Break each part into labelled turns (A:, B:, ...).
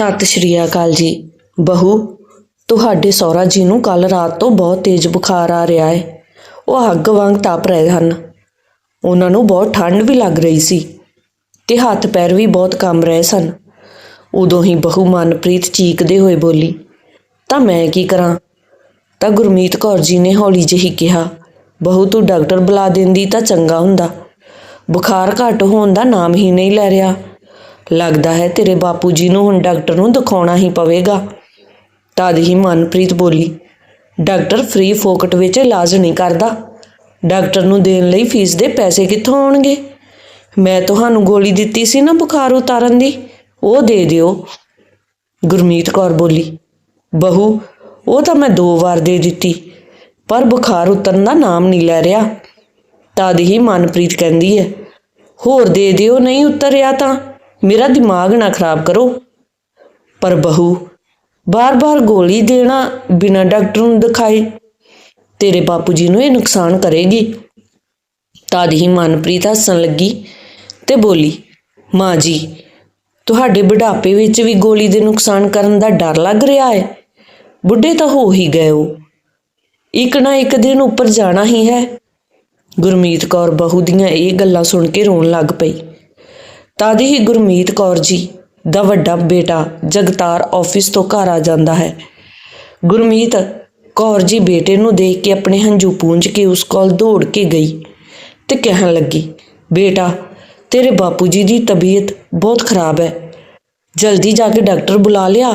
A: ਸਤਿ ਸ਼੍ਰੀ ਅਕਾਲ ਜੀ। ਬਹੂ, ਤੁਹਾਡੇ ਸਹੁਰਾ ਜੀ ਨੂੰ ਕੱਲ ਰਾਤ ਤੋਂ ਬਹੁਤ ਤੇਜ਼ ਬੁਖਾਰ ਆ ਰਿਹਾ ਹੈ। ਉਹ ਅੱਗ ਵਾਂਗ ਤਪ ਰਹੇ ਹਨ। ਉਹਨਾਂ ਨੂੰ ਬਹੁਤ ਠੰਡ ਵੀ ਲੱਗ ਰਹੀ ਸੀ ਤੇ ਹੱਥ ਪੈਰ ਵੀ ਬਹੁਤ ਕੰਬ ਰਹੇ ਸਨ। ਉਦੋਂ ਹੀ ਬਹੂ ਮਨਪ੍ਰੀਤ ਚੀਕਦੇ ਹੋਏ ਬੋਲੀ, ਤਾਂ ਮੈਂ ਕੀ ਕਰਾਂ? ਤਾਂ ਗੁਰਮੀਤ ਕੌਰ ਜੀ ਨੇ ਹੌਲੀ ਜਿਹੀ ਕਿਹਾ, ਬਹੂ, ਤੂੰ ਡਾਕਟਰ ਬੁਲਾ ਦਿੰਦੀ ਤਾਂ ਚੰਗਾ ਹੁੰਦਾ। ਬੁਖਾਰ ਘੱਟ ਹੋਣ ਦਾ ਨਾਮ ਹੀ ਨਹੀਂ ਲੈ ਰਿਹਾ। ਲੱਗਦਾ ਹੈ ਤੇਰੇ ਬਾਪੂ ਜੀ ਨੂੰ ਹੁਣ ਡਾਕਟਰ ਨੂੰ ਦਿਖਾਉਣਾ ਹੀ ਪਵੇਗਾ। ਤਦ ਹੀ ਮਨਪ੍ਰੀਤ ਬੋਲੀ, ਡਾਕਟਰ ਫ੍ਰੀ ਫੋਕਟ ਵਿੱਚ ਇਲਾਜ ਨਹੀਂ ਕਰਦਾ। ਡਾਕਟਰ ਨੂੰ ਦੇਣ ਲਈ ਫੀਸ ਦੇ ਪੈਸੇ ਕਿੱਥੋਂ ਆਉਣਗੇ? ਮੈਂ ਤੁਹਾਨੂੰ ਗੋਲੀ ਦਿੱਤੀ ਸੀ ਨਾ ਬੁਖਾਰ ਉਤਾਰਨ ਦੀ, ਉਹ ਦੇ ਦਿਓ। ਗੁਰਮੀਤ ਕੌਰ ਬੋਲੀ, ਬਹੂ, ਉਹ ਤਾਂ ਮੈਂ ਦੋ ਵਾਰ ਦੇ ਦਿੱਤੀ, ਪਰ ਬੁਖਾਰ ਉਤਰਨ ਦਾ ਨਾਮ ਨਹੀਂ ਲੈ ਰਿਹਾ। ਤਦ ਹੀ ਮਨਪ੍ਰੀਤ ਕਹਿੰਦੀ ਹੈ, ਹੋਰ ਦੇ ਦਿਓ, ਨਹੀਂ ਉਤਰਿਆ ਤਾਂ। ਮੇਰਾ ਦਿਮਾਗ ਨਾ ਖਰਾਬ ਕਰੋ। ਪਰ ਬਹੂ, ਬਾਰ-ਬਾਰ ਗੋਲੀ ਦੇਣਾ ਬਿਨਾਂ ਡਾਕਟਰ ਨੂੰ ਦਿਖਾਏ, ਤੇਰੇ ਬਾਪੂ ਜੀ ਨੂੰ ਇਹ ਨੁਕਸਾਨ ਕਰੇਗੀ। ਤਦ ਹੀ ਮਨਪ੍ਰੀਤ ਹੱਸਣ ਲੱਗੀ ਤੇ ਬੋਲੀ, ਮਾਂ ਜੀ, ਤੁਹਾਡੇ ਬੁਢਾਪੇ ਵਿੱਚ ਵੀ ਗੋਲੀ ਦੇ ਨੁਕਸਾਨ ਕਰਨ ਦਾ ਡਰ ਲੱਗ ਰਿਹਾ ਹੈ। ਬੁੱਢੇ ਤਾਂ ਹੋ ਹੀ ਗਏ ਹੋ। ਇੱਕ ਨਾ ਇੱਕ ਦਿਨ ਉੱਪਰ ਜਾਣਾ ਹੀ ਹੈ। ਗੁਰਮੀਤ ਕੌਰ ਬਹੂ ਦੀਆਂ ਇਹ ਗੱਲਾਂ ਸੁਣ ਕੇ ਰੋਣ ਲੱਗ ਪਈ। ਤਦ ਹੀ ਗੁਰਮੀਤ ਕੌਰ ਜੀ ਦਾ ਵੱਡਾ ਬੇਟਾ ਜਗਤਾਰ ਆਫਿਸ ਤੋਂ ਘਰ ਆ ਜਾਂਦਾ ਹੈ। ਗੁਰਮੀਤ ਕੌਰ ਜੀ ਬੇਟੇ ਨੂੰ ਦੇਖ ਕੇ ਆਪਣੇ ਹੰਝੂ ਪੂੰਝ ਕੇ ਉਸ ਕੋਲ ਦੌੜ ਕੇ ਗਈ ਤੇ ਕਹਿਣ ਲੱਗੀ, ਬੇਟਾ, ਤੇਰੇ ਬਾਪੂ ਜੀ ਦੀ ਤਬੀਅਤ ਬਹੁਤ ਖਰਾਬ ਹੈ। ਜਲਦੀ ਜਾ ਕੇ ਡਾਕਟਰ ਬੁਲਾ ਲਿਆ।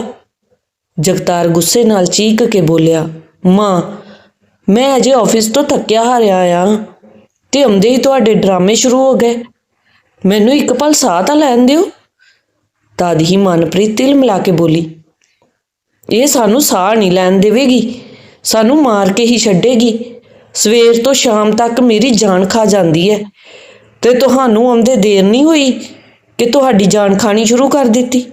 A: ਜਗਤਾਰ ਗੁੱਸੇ ਨਾਲ ਚੀਕ ਕੇ ਬੋਲਿਆ, ਮਾਂ, ਮੈਂ ਅਜੇ ਆਫਿਸ ਤੋਂ ਥੱਕਿਆ ਹਾਰਿਆ ਆ। ਤੇ ਆਉਂਦੇ ਹੀ ਤੁਹਾਡੇ ਡਰਾਮੇ ਸ਼ੁਰੂ ਹੋ ਗਏ। ਮੈਨੂੰ ਇੱਕ ਪਲ ਸਾਹ ਤਾਂ ਲੈਣ ਦਿਓ। ਤਦ ਹੀ ਮਨਪ੍ਰੀਤ ਤਿਲ ਮਿਲਾ ਕੇ ਬੋਲੀ, ਇਹ ਸਾਨੂੰ ਸਾਹ ਨਹੀਂ ਲੈਣ ਦੇਵੇਗੀ, ਸਾਨੂੰ ਮਾਰ ਕੇ ਹੀ ਛੱਡੇਗੀ। ਸਵੇਰ ਤੋਂ ਸ਼ਾਮ ਤੱਕ ਮੇਰੀ ਜਾਨ ਖਾ ਜਾਂਦੀ ਹੈ ਤੇ ਤੁਹਾਨੂੰ ਆਉਂਦੇ ਦੇਰ ਨਹੀਂ ਹੋਈ ਕਿ ਤੁਹਾਡੀ ਜਾਨ ਖਾਣੀ ਸ਼ੁਰੂ ਕਰ ਦਿੱਤੀ।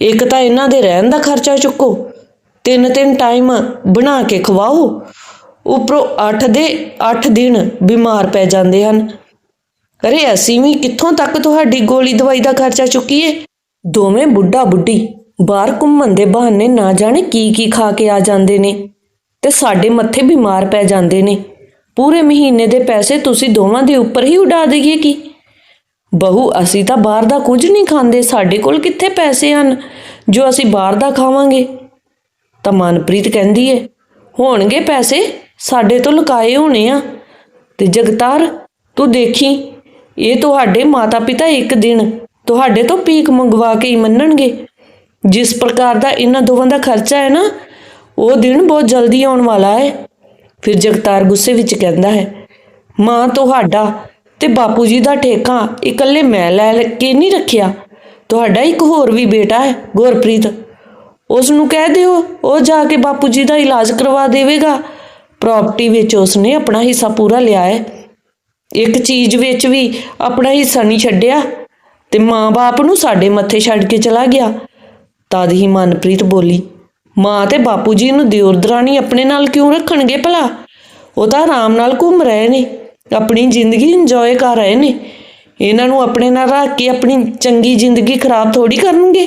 A: ਇੱਕ ਤਾਂ ਇਹਨਾਂ ਦੇ ਰਹਿਣ ਦਾ ਖਰਚਾ ਚੁੱਕੋ ਤਿੰਨ ਤਿੰਨ ਟਾਈਮ ਬਣਾ ਕੇ ਖਵਾਓ, ਉੱਪਰੋਂ 8 ਦੇ 8 ਦਿਨ ਬਿਮਾਰ ਪੈ ਜਾਂਦੇ ਹਨ। ਅਰੇ ਅਸੀਂ ਵੀ ਕਿੱਥੋਂ ਤੱਕ ਤੁਹਾਡੀ ਗੋਲੀ ਦਵਾਈ ਦਾ ਖਰਚਾ ਚੁੱਕੀਏ? ਦੋਵੇਂ ਬੁੱਢਾ ਬੁੱਢੀ ਬਾਹਰ ਘੁੰਮਣ ਦੇ ਬਹਾਨੇ ਨਾ ਜਾਣੇ ਕੀ ਕੀ ਖਾ ਕੇ ਆ ਜਾਂਦੇ ਨੇ ਤੇ ਸਾਡੇ ਮੱਥੇ ਬਿਮਾਰ ਪੈ ਜਾਂਦੇ ਨੇ। ਪੂਰੇ ਮਹੀਨੇ ਦੇ ਪੈਸੇ ਤੁਸੀਂ ਦੋਵਾਂ ਦੇ ਉੱਪਰ ਹੀ ਉਡਾ ਦਈਏ ਕੀ? ਬਹੂ, ਅਸੀਂ ਤਾਂ ਬਾਹਰ ਦਾ ਕੁਝ ਨਹੀਂ ਖਾਂਦੇ, ਸਾਡੇ ਕੋਲ ਕਿੱਥੇ ਪੈਸੇ ਹਨ ਜੋ ਅਸੀਂ ਬਾਹਰ ਦਾ ਖਾਵਾਂਗੇ? ਤਾਂ ਮਨਪ੍ਰੀਤ ਕਹਿੰਦੀ ਏ, ਹੋਣਗੇ ਪੈਸੇ? ਸਾਡੇ ਤੋਂ ਲੁਕਾਏ ਹੋਣੇ ਆ। ਤੇ ਜਗਤਾਰ, ਤੂੰ ਦੇਖੀ ਇਹ ਤੁਹਾਡੇ ਮਾਤਾ-ਪਿਤਾ ਇੱਕ ਦਿਨ ਤੁਹਾਡੇ ਤੋਂ ਭੀਖ ਮੰਗਵਾ ਕੇ ਹੀ ਮੰਨਣਗੇ। ਜਿਸ ਪ੍ਰਕਾਰ ਦਾ ਇਹਨਾਂ ਦੋਵਾਂ ਦਾ ਖਰਚਾ ਹੈ ਨਾ, ਉਹ ਦਿਨ ਬਹੁਤ ਜਲਦੀ ਆਉਣ ਵਾਲਾ ਹੈ। ਫਿਰ ਜਗਤਾਰ ਗੁੱਸੇ ਵਿੱਚ ਕਹਿੰਦਾ ਹੈ, ਮਾਂ, ਤੁਹਾਡਾ ਤੇ ਬਾਪੂ ਜੀ ਦਾ ਠੇਕਾ ਇਕੱਲੇ ਮੈਂ ਲੈ ਲੈ, ਕੇ ਨਹੀਂ ਰੱਖਿਆ। ਤੁਹਾਡਾ ਇੱਕ ਹੋਰ ਵੀ ਬੇਟਾ ਹੈ, ਗੁਰਪ੍ਰੀਤ। ਉਸ ਨੂੰ ਕਹਿ ਦਿਓ, ਉਹ ਜਾ ਕੇ ਬਾਪੂ ਜੀ ਦਾ ਇਲਾਜ ਕਰਵਾ ਦੇਵੇਗਾ। ਪ੍ਰਾਪਰਟੀ ਵਿੱਚ ਉਸ ਨੇ ਆਪਣਾ ਹਿੱਸਾ ਪੂਰਾ ਲਿਆ ਹੈ। ਇੱਕ ਚੀਜ਼ ਵਿੱਚ ਵੀ ਆਪਣਾ ਹਿੱਸਾ ਨਹੀਂ ਛੱਡਿਆ ਤੇ ਮਾਂ-ਬਾਪ ਨੂੰ ਸਾਡੇ ਮੱਥੇ ਛੱਡ ਕੇ ਚਲਾ ਗਿਆ। ਤਦ ਹੀ ਮਨਪ੍ਰੀਤ ਬੋਲੀ, ਮਾਂ ਤੇ ਬਾਪੂ ਜੀ ਨੂੰ ਦਿਓਰ ਦਰਾਣੀ ਆਪਣੇ ਨਾਲ ਕਿਉਂ ਰੱਖਣਗੇ ਭਲਾ? ਉਹ ਤਾਂ ਆਰਾਮ ਨਾਲ ਘੁੰਮ ਰਹੇ ਨੇ, ਆਪਣੀ ਜ਼ਿੰਦਗੀ ਇੰਜੋਏ ਕਰ ਰਹੇ ਨੇ। ਇਹਨਾਂ ਨੂੰ ਆਪਣੇ ਨਾਲ ਰੱਖ ਕੇ ਆਪਣੀ ਚੰਗੀ ਜ਼ਿੰਦਗੀ ਖਰਾਬ ਥੋੜੀ ਕਰਨਗੇ।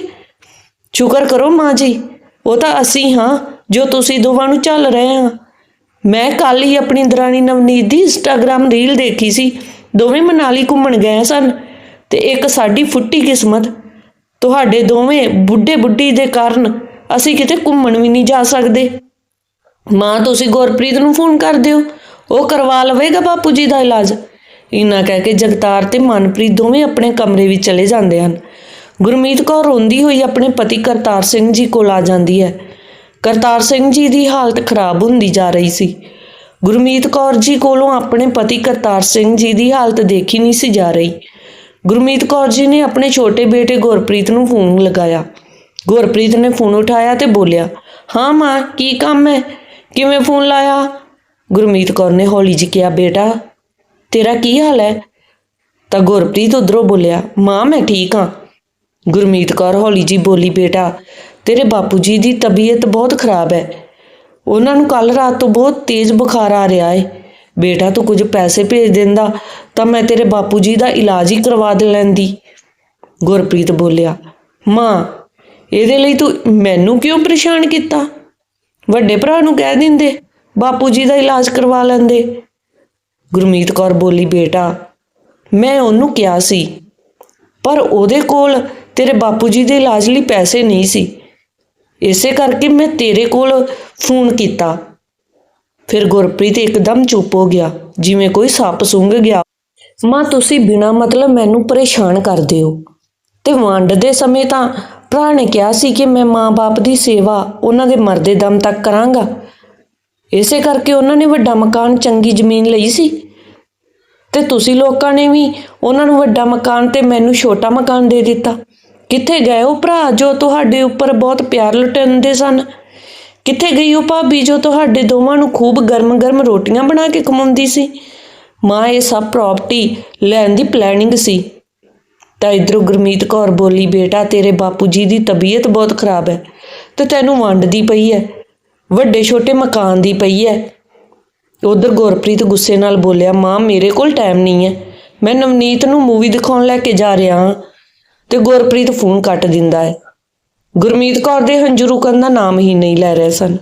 A: ਸ਼ੁਕਰ ਕਰੋ ਮਾਂ ਜੀ, ਉਹ ਤਾਂ ਅਸੀਂ ਹਾਂ, ਜੋ ਤੁਸੀਂ ਦੋਵਾਂ ਨੂੰ ਚੱਲ ਰਹੇ ਹਾਂ। ਮੈਂ ਕੱਲ ਹੀ ਆਪਣੀ ਦਰਾਣੀ ਨਵਨੀਤ ਦੀ ਇੰਸਟਾਗ੍ਰam ਰੀਲ ਦੇਖੀ ਸੀ। ਦੋਵੇਂ ਮਨਾਲੀ ਘੁੰਮਣ ਗਏ ਸਨ ਤੇ ਇੱਕ ਸਾਡੀ ਫੁੱਟੀ ਕਿਸਮਤ, ਤੁਹਾਡੇ ਦੋਵੇਂ ਬੁੱਢੇ ਬੁੱਢੀ ਦੇ ਕਾਰਨ ਅਸੀਂ ਕਿਤੇ ਘੁੰਮਣ ਵੀ ਨਹੀਂ ਜਾ ਸਕਦੇ। ਮਾਂ, ਤੁਸੀਂ ਗੁਰਪ੍ਰੀਤ ਨੂੰ ਫੋਨ ਕਰ ਦਿਓ। ਉਹ ਕਰਵਾ ਲਵੇਗਾ ਬਾਪੂ ਜੀ ਦਾ ਇਲਾਜ। ਇਨਾ ਕਹਿ ਕੇ ਜਗਤਾਰ ਤੇ ਮਨਪ੍ਰੀਤ ਦੋਵੇਂ ਆਪਣੇ ਕਮਰੇ ਵਿੱਚ ਚਲੇ ਜਾਂਦੇ ਹਨ। ਗੁਰਮੀਤ ਕੌਰ ਰੋਂਦੀ ਹੋਈ ਆਪਣੇ ਪਤੀ ਕਰਤਾਰ ਸਿੰਘ ਜੀ ਕੋਲ ਆ ਜਾਂਦੀ ਹੈ। ਕਰਤਾਰ ਸਿੰਘ ਜੀ ਦੀ ਹਾਲਤ ਖਰਾਬ ਹੁੰਦੀ ਜਾ ਰਹੀ ਸੀ। ਗੁਰਮੀਤ ਕੌਰ ਜੀ ਕੋਲੋਂ ਆਪਣੇ ਪਤੀ ਕਰਤਾਰ ਸਿੰਘ ਜੀ ਦੀ ਹਾਲਤ ਦੇਖੀ ਨਹੀਂ ਸੀ ਜਾ ਰਹੀ। ਗੁਰਮੀਤ ਕੌਰ ਜੀ ਨੇ ਆਪਣੇ ਛੋਟੇ ਬੇਟੇ ਗੁਰਪ੍ਰੀਤ ਨੂੰ ਫੋਨ ਲਗਾਇਆ। ਗੁਰਪ੍ਰੀਤ ਨੇ ਫੋਨ ਉਠਾਇਆ ਤੇ ਬੋਲਿਆ, ਹਾਂ ਮਾਂ, ਕੀ ਕੰਮ ਹੈ? ਕਿਵੇਂ ਫੋਨ ਲਾਇਆ? ਗੁਰਮੀਤ ਕੌਰ ਨੇ ਹੌਲੀ ਜਿਹੀ ਕਿਹਾ, ਬੇਟਾ, ਤੇਰਾ ਕੀ ਹਾਲ ਹੈ? ਤਾਂ ਗੁਰਪ੍ਰੀਤ ਉਧਰੋਂ ਬੋਲਿਆ, ਮਾਂ, ਮੈਂ ਠੀਕ ਹਾਂ। ਗੁਰਮੀਤ ਕੌਰ ਹੌਲੀ ਜੀ ਬੋਲੀ, ਬੇਟਾ ਤੇਰੇ ਬਾਪੂ ਜੀ ਦੀ ਤਬੀਅਤ ਬਹੁਤ ਖਰਾਬ ਹੈ। ਉਹਨਾਂ ਨੂੰ ਕੱਲ ਰਾਤ ਤੋਂ ਬਹੁਤ ਤੇਜ਼ ਬੁਖਾਰ ਆ ਰਿਹਾ ਹੈ ਬੇਟਾ, ਤੂੰ ਕੁਝ ਪੈਸੇ ਭੇਜ ਦਿੰਦਾ ਤਾਂ ਮੈਂ ਤੇਰੇ ਬਾਪੂ ਜੀ ਦਾ ਇਲਾਜ ਹੀ ਕਰਵਾ ਦੇ ਲੈਂਦੀ। ਗੁਰਪ੍ਰੀਤ ਬੋਲਿਆ, ਮਾਂ, ਇਹਦੇ ਲਈ ਤੂੰ ਮੈਨੂੰ ਕਿਉਂ ਪਰੇਸ਼ਾਨ ਕੀਤਾ? ਵੱਡੇ ਭਰਾ ਨੂੰ ਕਹਿ ਦਿੰਦੇ, ਬਾਪੂ ਜੀ ਦਾ ਇਲਾਜ ਕਰਵਾ ਲੈਂਦੇ। ਗੁਰਮੀਤ ਕੌਰ ਬੋਲੀ, ਬੇਟਾ, ਮੈਂ ਉਹਨੂੰ ਕਿਹਾ ਸੀ, ਪਰ ਉਹਦੇ ਕੋਲ ਤੇਰੇ ਬਾਪੂ ਜੀ ਦੇ ਇਲਾਜ ਲਈ ਪੈਸੇ ਨਹੀਂ ਸੀ। ਇਸੇ ਕਰਕੇ ਮੈਂ ਤੇਰੇ ਕੋਲ ਫੋਨ ਕੀਤਾ। ਫਿਰ ਗੁਰਪ੍ਰੀਤ ਇੱਕਦਮ ਚੁੱਪ ਹੋ ਗਿਆ, ਜਿਵੇਂ ਕੋਈ ਸੱਪ ਸੁੰਘ ਗਿਆ। ਮਾਂ, ਤੁਸੀਂ ਬਿਨਾ ਮਤਲਬ ਮੈਨੂੰ ਪਰੇਸ਼ਾਨ ਕਰਦੇ ਹੋ। ਤੇ ਵੰਡ ਦੇ ਸਮੇਂ ਤਾਂ ਭਰਾ ਨੇ ਕਿਹਾ ਸੀ ਕਿ ਮੈਂ ਮਾਂ-ਬਾਪ ਦੀ ਸੇਵਾ ਉਹਨਾਂ ਦੇ ਮਰਦੇ ਦਮ ਤੱਕ ਕਰਾਂਗਾ। ਇਸੇ ਕਰਕੇ ਉਹਨਾਂ ਨੇ ਵੱਡਾ ਮਕਾਨ ਚੰਗੀ ਜ਼ਮੀਨ ਲਈ ਸੀ। ਤੇ ਤੁਸੀਂ ਲੋਕਾਂ ਨੇ ਵੀ ਉਹਨਾਂ ਨੂੰ ਵੱਡਾ ਮਕਾਨ ਤੇ ਮੈਨੂੰ ਛੋਟਾ ਮਕਾਨ ਦੇ ਦਿੱਤਾ। ਕਿੱਥੇ ਗਏ ਉਹ ਭਰਾ, ਜੋ ਤੁਹਾਡੇ ਉੱਪਰ ਬਹੁਤ ਪਿਆਰ ਲੁਟਾਉਂਦੇ ਸਨ? ਕਿੱਥੇ ਗਈ ਉਹ ਭਾਬੀ, ਜੋ ਤੁਹਾਡੇ ਦੋਵਾਂ ਨੂੰ ਖੂਬ ਗਰਮ-ਗਰਮ ਰੋਟੀਆਂ ਬਣਾ ਕੇ ਖਵਾਉਂਦੀ ਸੀ? ਮਾਂ, ਇਹ ਸਭ ਪ੍ਰਾਪਰਟੀ ਲੈਣ ਦੀ ਪਲੈਨਿੰਗ ਸੀ। ਤਾਂ ਇਧਰੋਂ ਗੁਰਮੀਤ ਕੌਰ ਬੋਲੀ, ਬੇਟਾ, ਤੇਰੇ ਬਾਪੂ ਜੀ ਦੀ ਤਬੀਅਤ ਬਹੁਤ ਖਰਾਬ ਹੈ ਤੇ ਤੈਨੂੰ ਵੰਡਦੀ ਪਈ ਹੈ। ਵੱਡੇ ਛੋਟੇ ਮਕਾਨ ਦੀ ਪਈ ਹੈ। ਉਧਰ ਗੁਰਪ੍ਰੀਤ ਗੁੱਸੇ ਨਾਲ ਬੋਲਿਆ, ਮਾਂ, ਮੇਰੇ ਕੋਲ ਟਾਈਮ ਨਹੀਂ ਹੈ। ਮੈਂ ਨਵਨੀਤ ਨੂੰ ਮੂਵੀ ਦਿਖਾਉਣ ਲੈ ਕੇ ਜਾ ਰਿਹਾ ਹਾਂ। ਤੇ ਗੁਰਪ੍ਰੀਤ ਫੋਨ ਕੱਟ ਦਿੰਦਾ ਹੈ। ਗੁਰਮੀਤ ਕੌਰ ਦੇ ਹੰਝੂ ਰੁਕਣ ਦਾ ਨਾਮ ਹੀ ਨਹੀਂ ਲੈ ਰਹੇ ਸਨ।